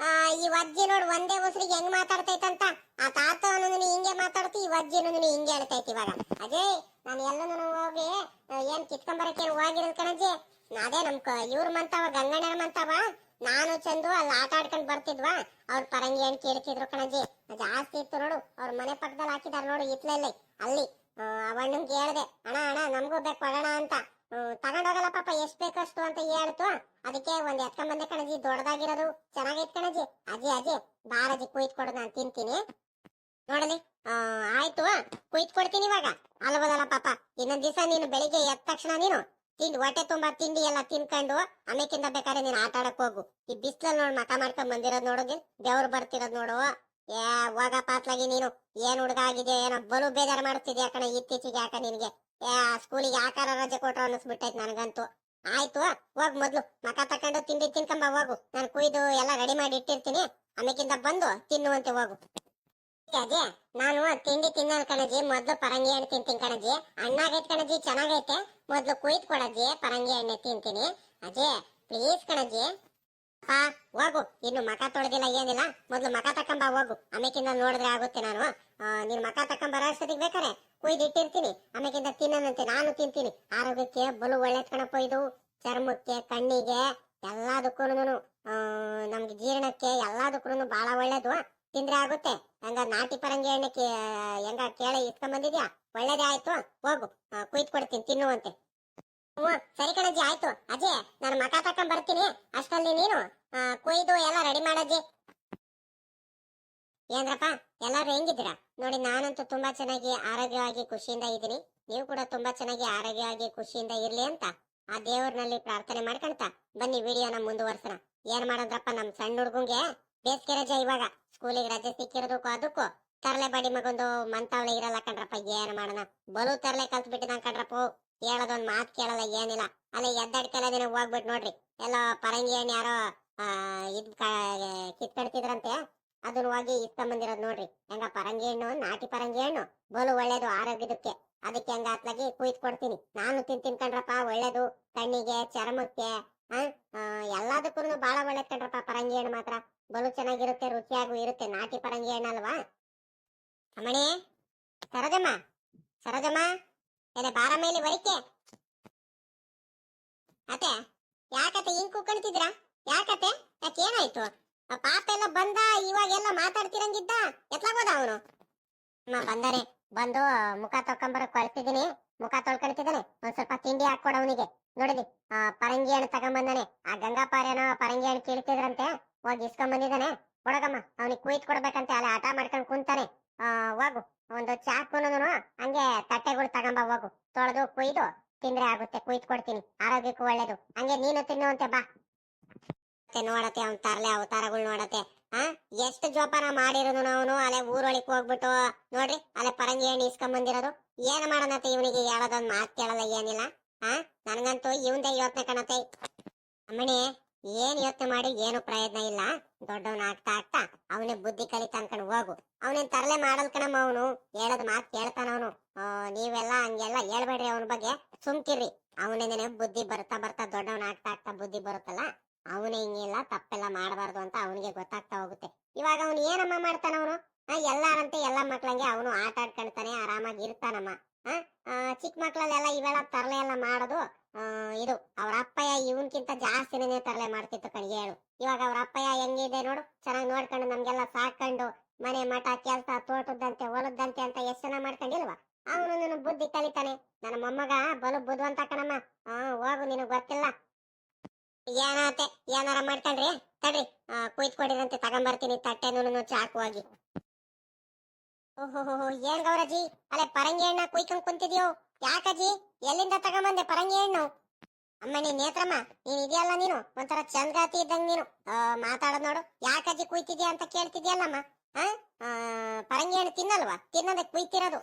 ಆ, ಈ ವಜ್ಜಿ ನೋಡ್ ಒಂದೇ ಉಸಿರಿಗೆ ಹೆಂಗ್ ಮಾತಾಡ್ತೈತಂತ? ಆ ತಾತ ಅನ್ನೋದು ಹಿಂಗೆ ಮಾತಾಡ್ತಿ, ಈ ಅನ್ನೋದು ಹಿಂಗೆ ಹೇಳ್ತೈತಿ ಇವಾಗ. ಅಜಯ್, ನಾನು ಎಲ್ಲನೂ ಹೋಗಿ ಏನ್ ಕಿತ್ಕೊಂಬರಕ್ಕೆ ಹೋಗಿರೋದು ಕಣಜ್ಜಿ ಅದೇ ನಮ್ ಇವ್ರ ಮಂತವ, ಗಂಗಣ್ಣರ ಮಂತವ. ನಾನು ಚಂದು ಅಲ್ಲಿ ಆಟ ಆಡ್ಕೊಂಡ್ ಬರ್ತಿದ್ವಾ? ಅವ್ರ ಪರಂಗಿ ಏನ್ ಕೇಳ್ತಿದ್ರು ಕಣಜ್ಜಿ ಜಾಸ್ತಿ ಇತ್ತು ನೋಡು, ಅವ್ರ ಮನೆ ಪಕ್ಕದಲ್ಲಿ ಹಾಕಿದಾರ ನೋಡು ಇತ್ಲಲ್ಲಿ ಅಲ್ಲಿ ಅವಣ್ಣಂಗೆ ಹೇಳ್ದೆ, ಅಣ್ಣ ಅಣ್ಣ, ನಮಗೂ ಬೇಕು ಕೊಡೋಣ ಅಂತ. ತಗೊಂಡೋಗಲ್ಲ ಪಾಪ, ಎಷ್ಟ್ ಬೇಕಷ್ಟು ಅಂತ ಹೇಳ್ತು. ಅದಕ್ಕೆ ಒಂದ್ ಎತ್ಕೊಂಡ್ ಬಂದೆ ಕಣಜಿ ದೊಡ್ಡದಾಗಿರೋದು ಚೆನ್ನಾಗೈತ್ ಕಣಜಿ ಅಜ್ಜಿ ಅಜ್ಜಿ ಬಾರಜಿ ಕುಯ್ತ್ ಕೊಡು, ನಾನ್ ತಿಂತೀನಿ. ನೋಡಲಿ ಆಯ್ತು, ಕುಯ್ತ್ ಕೊಡ್ತೀನಿ ಇವಾಗ. ಅಲ್ವದಲ್ಲ ಪಾಪ, ಇನ್ನೊಂದ್ ದಿವಸ ನೀನು ಬೆಳಿಗ್ಗೆ ಎದ್ದ ತಕ್ಷಣ ನೀನು ತಿಂದು ಹೊಟ್ಟೆ ತುಂಬಾ ತಿಂಡಿ ಎಲ್ಲ ತಿನ್ಕೊಂಡು ಆಮೇಕಿಂದ ಬೇಕಾದ್ರೆ ನೀನು ಆಟ ಆಡಕ್ ಹೋಗು. ಈ ಬಿಸ್ಲಲ್ಲಿ ನೋಡ್ ಮಕ ಮಾಡ್ಕೊಂಡ್ ಬಂದಿರೋದ್ ನೋಡೋದಿ ದೇವ್ರು ಬರ್ತಿರೋದ್ ನೋಡು. ಏ, ಹೋಗ ಪಾತ್ಲಾಗಿ ನೀನು. ಏನ್ ಹುಡುಗ ಆಗಿದೆ ಏನೋ ಬಲು ಬೇಜಾರ್ ಮಾಡ್ತಿದ್ಯಾ ಕಣ, ಇತ್ತೀಚೆಗೆ ಯಾಕ ನಿನ್ಗೆ? ಸ್ಕೂಲಿಗೆ ಯಾಕಾರ ರಜೆ ಕೊಟ್ರು ಅನ್ನಿಸ್ಬಿಟ್ಟೈತ್ ನನಗಂತೂ. ಆಯ್ತು, ಹೋಗ್ ಮೊದ್ಲು ಮಕ ತಕೊಂಡು ತಿಂಡಿ ತಿನ್ಕೊಂಬ ಹೋಗು. ನಾನು ಕುಯ್ದು ಎಲ್ಲ ರೆಡಿ ಮಾಡಿ ಇಟ್ಟಿರ್ತೀನಿ. ಆಮೇಕಿಂದ ಬಂದು ತಿನ್ನುವಂತೆ ಹೋಗು. ಅಜೆ ನಾನು ತಿಂಡಿ ತಿನ್ನಲ್ ಕಣಜಿ ಮೊದ್ಲು ಪರಂಗಿ ಹಣ್ಣು ತಿಂತೀನಿ ಕಣಜಿ ಹಣ್ಣಾಗೈತೆ ಕಣಜಿ ಚೆನ್ನಾಗೈತೆ. ಮೊದ್ಲು ಕುಯ್ದು ಕೊಡಜ್ಜಿ ಪರಂಗಿ ಹಣ್ಣೆ ತಿಂತೀನಿ. ಅಜೆ ಪ್ಲೀಸ್ ಕಣಜಿ ಆ ಹೋಗು. ಇನ್ನು ಮಕ ತೊಳೆದಿಲ್ಲ, ಏನಿಲ್ಲ. ಮೊದ್ಲು ಮಕ ತಕೊಂಬ ಹೋಗು. ಆಮೇಕಿಂದ ನೋಡಿದ್ರೆ ಆಗುತ್ತೆ ನಾನು. ನೀನ್ ಮಕ ತಕೊಂಬರ ಅಷ್ಟೊತ್ತಿಗೆ ಬೇಕಾರೆ? ಕುಯ್ದು ಇಟ್ಟಿರ್ತೀನಿ ಆಮೇಕಿಂದ ತಿನ್ನನಂತೆ, ನಾನು ತಿಂತೀನಿ. ಆರೋಗ್ಯಕ್ಕೆ ಬಲು ಒಳ್ಳೇದ್ ಕಣಪ್ಪ ಇದು. ಚರ್ಮಕ್ಕೆ, ಕಣ್ಣಿಗೆ ಎಲ್ಲದಕ್ಕೂ ನಮ್ಗೆ ಜೀರ್ಣಕ್ಕೆ ಎಲ್ಲದಕ್ಕೂ ಬಹಳ ಒಳ್ಳೇದು. ತಿಂದ್ರೆ ಆಗುತ್ತೆ. ಹಂಗ ನಾಟಿ ಪರಂಗಿ ಎಣ್ಣೆ ಕೇ- ಹೆಂಗ ಕೇಳಿ ಇಟ್ಕೊಂಡ್ ಬಂದಿದ್ಯಾ ಒಳ್ಳೇದೇ ಆಯ್ತು. ಹೋಗು. ಕುಯ್ದು ಕೊಡ್ತೀನಿ ತಿನ್ನುವಂತೆ. ಸರಿ ಕಣಜ್ಜಿ, ಆಯ್ತು. ಅಜಯ್ ನಾನು ಮಠ ತಕೊಂಡ್ ಬರ್ತೀನಿ ಅಷ್ಟಲ್ಲಿ ನೀನು ಕೊಯ್ದು ಎಲ್ಲ ರೆಡಿ ಮಾಡಜ್ಜಿ ಏನ್ರಪ್ಪ, ಎಲ್ಲಾರು ಹೆಂಗಿದ್ದೀರಾ? ನೋಡಿ, ನಾನಂತೂ ತುಂಬಾ ಚೆನ್ನಾಗಿ ಆರೋಗ್ಯವಾಗಿ, ಖುಷಿಯಿಂದ ಇದ್ದೀನಿ. ನೀವು ಕೂಡ ತುಂಬಾ ಚೆನ್ನಾಗಿ ಆರೋಗ್ಯವಾಗಿ, ಖುಷಿಯಿಂದ ಇರ್ಲಿ ಅಂತ ಆ ದೇವ್ರನಲ್ಲಿ ಪ್ರಾರ್ಥನೆ ಮಾಡ್ಕೊಂತ ಬನ್ನಿ, ವಿಡಿಯೋನ ಮುಂದುವರ್ಸೋಣ. ಏನ್ ಮಾಡೋದ್ರಪ್ಪ ನಮ್ ಸಣ್ಣ ಹುಡ್ಗಂಗೆ? ಬೇಸಿಗೆ ರಜೆ ಇವಾಗ. ಸ್ಕೂಲಿಗೆ ರಜೆ ಸಿಕ್ಕಿರೋದಕ್ಕೂ ಅದಕ್ಕೂ ತರಲೆ ಬಾಡಿ ಮಗೊಂದು ಮಂತಾವಳಿ ಇರಲ್ಲ ಕಣ್ರಪ್ಪ, ಏನ್ ಮಾಡೋಣ? ಬಲು ತರಲೆ ಕಲ್ತ್ ಬಿಟ್ಟಿದ ಕಣ್ರಪ್ಪ. ಹೇಳೋದೊಂದ್ ಮಾತ್ ಕೇಳಲ್ಲ, ಏನಿಲ್ಲ. ಅಲ್ಲಿ ಎದ್ದಾಡ್ಕೆಲ್ಲ ದಿನ ಹೋಗ್ಬಿಟ್ ನೋಡ್ರಿ. ಎಲ್ಲ ಪರಂಗಿ ಹಣ್ಣು ಯಾರೋ ಇದ್ ಕಿತ್ಕೊಡ್ತಿದ್ರಂತೆ. ಅದನ್ನ ಹೋಗಿ ಬಂದಿರೋದು ನೋಡ್ರಿ. ಹೆಂಗ ಪರಂಗಿ ಹಣ್ಣು, ನಾಟಿ ಪರಂಗಿ ಹಣ್ಣು, ಬಲು ಒಳ್ಳೇದು ಆರೋಗ್ಯದಕ್ಕೆ. ಅದಕ್ಕೆ ಹಂಗ ಹತ್ಲಾಗಿ ಕುಯ್ದು ಕೊಡ್ತೀನಿ ನಾನು ತಿನ್ ಕಣ್ರಪ್ಪ, ಒಳ್ಳೇದು. ಕಣ್ಣಿಗೆ, ಚರ್ಮಕ್ಕೆ ಎಲ್ಲದಕ್ಕೂ ಬಹಳ ಒಳ್ಳೇದ್ ಕಣ್ರಪ್ಪ, ಪರಂಗಿ ಹಣ್ಣು ಮಾತ್ರ. ಬಲು ಚೆನ್ನಾಗಿರುತ್ತೆ, ರುಚಿಯಾಗೂ ಇರುತ್ತೆ. ನಾಟಿ ಪರಂಗಿ ಹಣ್ಣು ಅಲ್ವಾ? ಅಮ್ಮಣಿ ಸರೋಜಮ್ಮ ಸರೋಜಮ್ಮ ಎಲೆ ಬಾರ ಮೇಲೆ ವರಿಕೆ ಅತ್ತೆ, ಯಾಕತ್ತೆ, ಹಿಂಗ್ ಕೂಕಣ್ತಿದ್ರ ಯಾಕತ್ತೆ ಯಾಕೆ ಏನಾಯ್ತು ಪಾಪ ಎಲ್ಲ ಬಂದ ಇವಾಗೆಲ್ಲ ಮಾತಾಡ್ತಿರಂಗಿದ್ದ? ಎತ್ಲಾಗೋದ ಅವನು? ಅಮ್ಮ, ಬಂದಾನೆ. ಬಂದು ಮುಖ ತೊಳ್ಕೊಂಬರಕ್ ಕಳ್ಸಿದೀನಿ ಮುಖ ತೊಳ್ಕೊಳ್ತಿದ್ದಾನೆ. ಒಂದ್ ಸ್ವಲ್ಪ ತಿಂಡಿ ಹಾಕೊಡ ಅವನಿಗೆ. ನೋಡಿದಿ ಆ, ಪರಂಗಿ ಹಣ್ಣು ತಗೊಂಬಂದಾನೆ. ಆ ಗಂಗಾಪಾರೇನೋ ಪರಂಗಿ ಹಣ್ಣು ಕೀಳ್ತಿದ್ರಂತೆ. ಹೋಗಿ ಇಸ್ಕೊಂಬಂದಿದ್ದಾನೆ. ಕೊಡಗಮ್ಮ ಅವನಿಗೆ ಕುಯ್ತ್ ಕೊಡ್ಬೇಕಂತೆ. ಅಲ್ಲಿ ಆಟ ಮಾಡ್ಕೊಂಡು ಕುಂತಾನೆ. ಆ, ಹೋಗು. ಒಂದು ಚಾಕುನು ಹಂಗೆ ತಟ್ಟೆಗಳು ತಗೊಂಬ, ಹೋಗು. ತೊಳೆದು, ಕುಯ್ದು ತಿಂದ್ರೆ ಆಗುತ್ತೆ. ಕುಯ್ತ್ ಕೊಡ್ತೀನಿ. ಆರೋಗ್ಯಕ್ಕೂ ಒಳ್ಳೇದು. ಹಂಗೆ ನೀನು ತಿನ್ನುವಂತೆ ಬಾ. ಮತ್ತೆ ನೋಡತ್ತೆ, ಅವ್ನ ತರ್ಲೆ, ಅವತಾರಗಳು ನೋಡತ್ತೆ. ಆ? ಎಷ್ಟು ಜೋಪಾನ ಮಾಡಿರೋದು ನಾವು ಅಲ್ಲೇ ಊರೊಳಗೆ ಹೋಗ್ಬಿಟ್ಟು, ನೋಡ್ರಿ ಅಲ್ಲೇ ಪರಂಗಿ ಹಣ್ಣು ಇಸ್ಕೊಂಡ್ ಬಂದಿರೋದು. ಏನ್ ಮಾಡೋಣತ್ತೆ ಇವನಿಗೆ? ಯಾವ್ದೊಂದು ಮಾತು ಕೇಳಲ್ಲ, ಏನಿಲ್ಲ. ಆ? ನನ್ಗಂತೂ ಇವಂದೇ ಯೋಚನೆ ಕಾಣತ್ತೆ. ಅಮ್ಮಣಿ, ಏನ್ ಯೋಚನೆ ಮಾಡಿ, ಏನು ಪ್ರಯತ್ನ ಇಲ್ಲ. ದೊಡ್ಡವನ್ ಆಗ್ತಾ ಆಗ್ತಾ ಅವನೇ ಬುದ್ಧಿ ಕಲಿತ ಅನ್ಕೊಂಡು ಹೋಗು. ಅವನೇನ್ ತರಲೆ ಮಾಡಲ್ ಕಣಮ್ಮ ಅವನು? ಹೇಳದ್ ಮಾತು ಕೇಳ್ತಾನ ಅವನು. ನೀವೆಲ್ಲ ಹಂಗೆಲ್ಲ ಹೇಳ್ಬೇಡ್ರಿ ಅವನ ಬಗ್ಗೆ. ಸುಮ್ಕಿರಿ ಅವನೇನೆ ಬುದ್ಧಿ ಬರ್ತಾ ಬರ್ತಾ ದೊಡ್ಡವನ್ ಆಗ್ತಾ ಆಗ್ತಾ ಬುದ್ಧಿ ಬರುತ್ತಲ್ಲ? ಅವನೇ ಹಿಂಗೆಲ್ಲ ತಪ್ಪೆಲ್ಲ ಮಾಡಬಾರ್ದು ಅಂತ ಅವನಿಗೆ ಗೊತ್ತಾಗ್ತಾ ಹೋಗುತ್ತೆ. ಇವಾಗ ಅವನು ಏನಮ್ಮ ಮಾಡ್ತಾನ ಅವನು? ಎಲ್ಲಾರಂತೆ ಎಲ್ಲ ಮಕ್ಳಂಗೆ ಅವನು ಆಟ ಆಡ್ಕೊಳ್ತಾನೆ, ಆರಾಮಾಗಿ ಇರ್ತಾನಮ್ಮ. ಚಿಕ್ಕ ಮಕ್ಳಲ್ಲೆಲ್ಲ ಇವೆಲ್ಲ ತರಲೆ ಎಲ್ಲ ಮಾಡೋದು ಇದು. ಅವ್ರ ಅಪ್ಪಯ್ಯ ಇವನ್ಕಿಂತ ಜಾಸ್ತಿನೇ ತರಲೆ ಮಾಡ್ತಿತ್ತು ಕಣಿಗೆ ಹೇಳು. ಇವಾಗ ಅವ್ರ ಅಪ್ಪಯ್ಯ ಹೆಂಗಿದೆ ನೋಡು? ಚೆನ್ನಾಗಿ ನೋಡ್ಕೊಂಡು ನಮ್ಗೆಲ್ಲ ಸಾಕೊಂಡು, ಮನೆ ಮಠ, ಕೆಲ್ಸ ತೋಟದಂತೆ ಹೊಲದಂತೆ ಅಂತ ಎಷ್ಟು ಜನ ಮಾಡ್ಕೊಂಡಿಲ್ವಾ? ಅವನು ಬುದ್ಧಿ ಕಲಿತಾನೆ. ನನ್ನ ಮೊಮ್ಮಗ ಬಲು ಬುದ್ಧಿವಂತ ಕಣಮ್ಮ. ಆ, ಹೋಗು, ನಿನಗ್ ಗೊತ್ತಿಲ್ಲ. ಏನಾತೆ ಏನಾರ ಮಾಡ್ತಾಳ್ರಿ ತಡ್ರಿ. ಕುಯ್ತ್ ಕೊಡಿರಂತೆ ತಗೊಂಬರ್ತೀನಿ. ತಟ್ಟೆನೂ ಚಾಕು ಚಾಕುವಾಗಿ ಓಹೋ ಏನ್ ಗೌರಜಿ ಅಲ್ಲೇ ಪರಂಗಿ ಹಣ್ಣ ಕುಯ್ಕೊಂಡ್ ಕುಂತಿದ್ಯೋ? ಯಾಕಜಿ ಎಲ್ಲಿಂದ ತಗೊಂಬಂದೆ ಪರಂಗಿ ಹಣ್ಣು? ಅಮ್ಮಣಿ ನೇತ್ರಮ್ಮ ನೀನ್ ಇದೆಯಲ್ಲ ನೀನು? ಒಂಥರ ಚಂದ್ಗಾತಿ ಇದ್ದಂಗ ನೀನು. ಮಾತಾಡೋದ್ ನೋಡು. ಯಾಕಜ್ಜಿ ಕುಯ್ತಿದ್ಯಾ ಅಂತ ಕೇಳ್ತಿದ್ಯಲ್ಲಮ್ಮ? ಆ, ಪರಂಗಿ ಹಣ್ಣು ತಿನ್ನಲ್ವಾ? ತಿನ್ನದೆ ಕುಯ್ತಿರೋದು.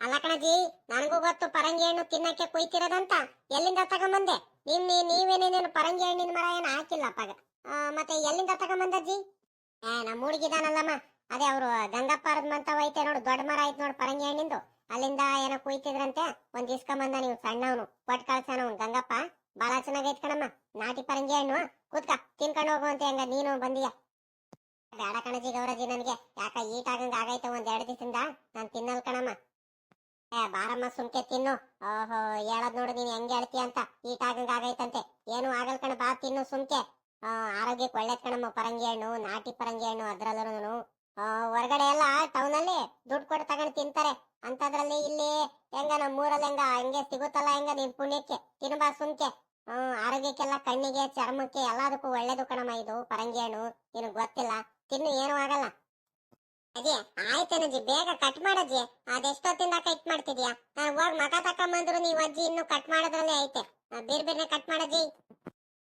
ಅಲ್ಲ ಕಣಜಿ ನನಗೂ ಗೊತ್ತು ಪರಂಗಿ ಹಣ್ಣು ತಿನ್ನಕ್ಕೆ ಕುಯ್ತಿರೋದಂತ. ಎಲ್ಲಿಂದ ತಗೊಂಬಂದೆ? ನಿಮ್ ನೀ- ನೀವೇನೇನೇನು ಪರಂಗಿ ಹಣ್ಣಿನ ಮರ ಏನು ಹಾಕಿಲ್ಲ ಅಪ್ಪಾಗ ಮತ್ತೆ ಎಲ್ಲಿಂದ ತಗೊಂಬಂದಜ್ಜಿ ಏ, ನಮ್ಮ ಹುಡುಗಿದಾನಲ್ಲಮ್ಮ ಅದೇ ಅವರು ಗಂಗಪ್ಪ ಮಂತ ಐತೆ ನೋಡು, ದೊಡ್ಡ ಮರ ಐತೆ ನೋಡು ಪರಂಗಿ ಹಣ್ಣಿಂದು. ಅಲ್ಲಿಂದ ಏನೋ ಕುಯ್ತಿದ್ರಂತೆ, ಒಂದ್ ಇಸ್ಕೊಂಬಂದ ನೀವು, ಸಣ್ಣವನು ಕೊಟ್ ಕಳ್ಸಣ ಅವ್ನು ಗಂಗಪ್ಪ. ಬಾಳ ಚೆನ್ನಾಗೈತ್ ಕಣಮ್ಮ, ನಾಟಿ ಪರಂಗಿ ಹಣ್ಣು. ಕೂತ್ಕ, ತಿನ್ಕೊಂಡು ಹೋಗುವಂತೆ ಹಂಗ ನೀನು ಬಂದೀಯ. ಬೇಡ ಕಣಜಿ ಗೌರಜಿ ನನಗೆ. ಯಾಕ ಈಟ್ ಆಗಂಗ ಆಗೈತೆ ಒಂದ್ ಎರಡು ದಿವಸದಿಂದ, ನಾನ್ ತಿನ್ನಲ್ ಕಣಮ್ಮ. ಏ, ಬಾರಮ್ಮ, ಸುಮ್ಕೆ ತಿನ್ನು. ಓಹೋ, ಹೇಳದ್ ನೋಡು, ನೀನ್ ಹೆಂಗ್ ಹೇಳ್ತಿ ಅಂತ. ಈಟ್ ಆಗಂಗಾಗೈತಂತೆ ಏನು ಆಗಲ್ ಕಣ, ಬಾ, ತಿನ್ನು, ಸುಮ್ಕೆ. ಆರೋಗ್ಯಕ್ಕೆ ಒಳ್ಳೆ ಕಣಮ್ಮ, ಪರಂಗಿ ಹಣ್ಣು, ನಾಟಿ ಪರಂಗಿ ಹಣ್ಣು ಅದ್ರಲ್ಲೂ ಹೊರಗಡೆ ಎಲ್ಲ ಟೌನ್ ಅಲ್ಲಿ ದುಡ್ಡು ಕೊಟ್ಟು ತಗೊಂಡು ತಿಂತಾರೆ. ಅಂತದ್ರಲ್ಲಿ ಇಲ್ಲಿ ಹೆಂಗ ನಮ್ಮ ಊರಲ್ಲಿ ಹೆಂಗ, ಹಂಗೆ ಸಿಗುತ್ತಲ್ಲ ಹೆಂಗ ನಿನ್ ಪುಣ್ಯಕ್ಕೆ? ತಿನ್ಬಾ ಸುಮ್ಕೆ. ಹ್ಮ್ ಆರೋಗ್ಯಕ್ಕೆಲ್ಲ ಕಣ್ಣಿಗೆ, ಚರ್ಮಕ್ಕೆ ಎಲ್ಲದಕ್ಕೂ ಒಳ್ಳೇದು ಕಣಮ್ಮ ಇದು, ಪರಂಗಿ ಹಣ್ಣು. ನಿನಗ್ ಗೊತ್ತಿಲ್ಲ? ತಿನ್ನು, ಏನು ಆಗಲ್ಲ. ಅಜ್ಜಿ ಆಯ್ತೇನಜ್ಜಿ ಬೇಗ ಕಟ್ ಮಾಡಜ್ಜಿ. ಅದೆಷ್ಟೊತ್ತಿಂದ ಕಟ್ ಮಾಡ್ತಿದ್ಯಾ? ನಾನು ಹೋಗ್ ಮಗ ತಕೊಂಬಂದ್ರು ನೀವ್ ಅಜ್ಜಿ ಇನ್ನು ಕಟ್ ಮಾಡೋದ್ರಲ್ಲೇ ಐತೆ. ಬೇರೆ ಬೇರೆ ಕಟ್ ಮಾಡಜ್ಜಿ.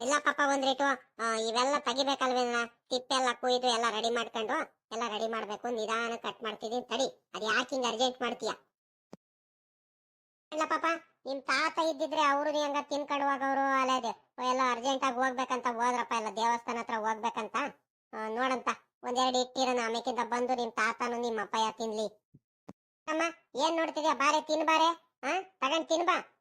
ಇಲ್ಲ ಪಾಪ ಒಂದ್ರೇಟು ಆ, ಇವೆಲ್ಲ ತೆಗಿಬೇಕಲ್ವೇನ? ತಿಪ್ಪೆಲ್ಲ ಕುಯ್ದು ಎಲ್ಲ ರೆಡಿ ಮಾಡ್ಕೊಂಡು ಎಲ್ಲ ರೆಡಿ ಮಾಡ್ಬೇಕು. ನಿಧಾನ ಕಟ್ ಮಾಡ್ತಿದೀನಿ ತಡಿ. ಅದ್ ಯಾಕೆ ಹಿಂಗ್ ಅರ್ಜೆಂಟ್ ಮಾಡ್ತೀಯ? ಇಲ್ಲ ಪಾಪ ನಿಮ್ ತಾತ ಇದ್ದಿದ್ರೆ ಅವರು ಹಂಗ ತಿನ್ಕೊಂಡು ಹೋಗೋರು ಅಲ್ಲೇ ಇದೆ. ಎಲ್ಲ ಅರ್ಜೆಂಟ್ ಆಗಿ ಹೋಗ್ಬೇಕಂತ ಹೋದ್ರಪ್ಪ ಎಲ್ಲ ದೇವಸ್ಥಾನ ಹತ್ರ ಹೋಗ್ಬೇಕಂತ? ನೋಡಂತ. ಒಂದೆರಡು ಇಟ್ಟಿರೋಣ ಆಮೇಕಿಂತ ಬಂದು ನಿಮ್ ತಾತನು ನಿಮ್ಮ ಅಪ್ಪಯ್ಯ ತಿನ್ಲಿ. ಅಮ್ಮ, ಏನ್ ನೋಡ್ತಿದ್ಯಾ? ಬಾರೆ ತಿನ್ ಬಾರೆ ಹಾ ತಗೊಂಡ್ ತಿನ್ಬಾ.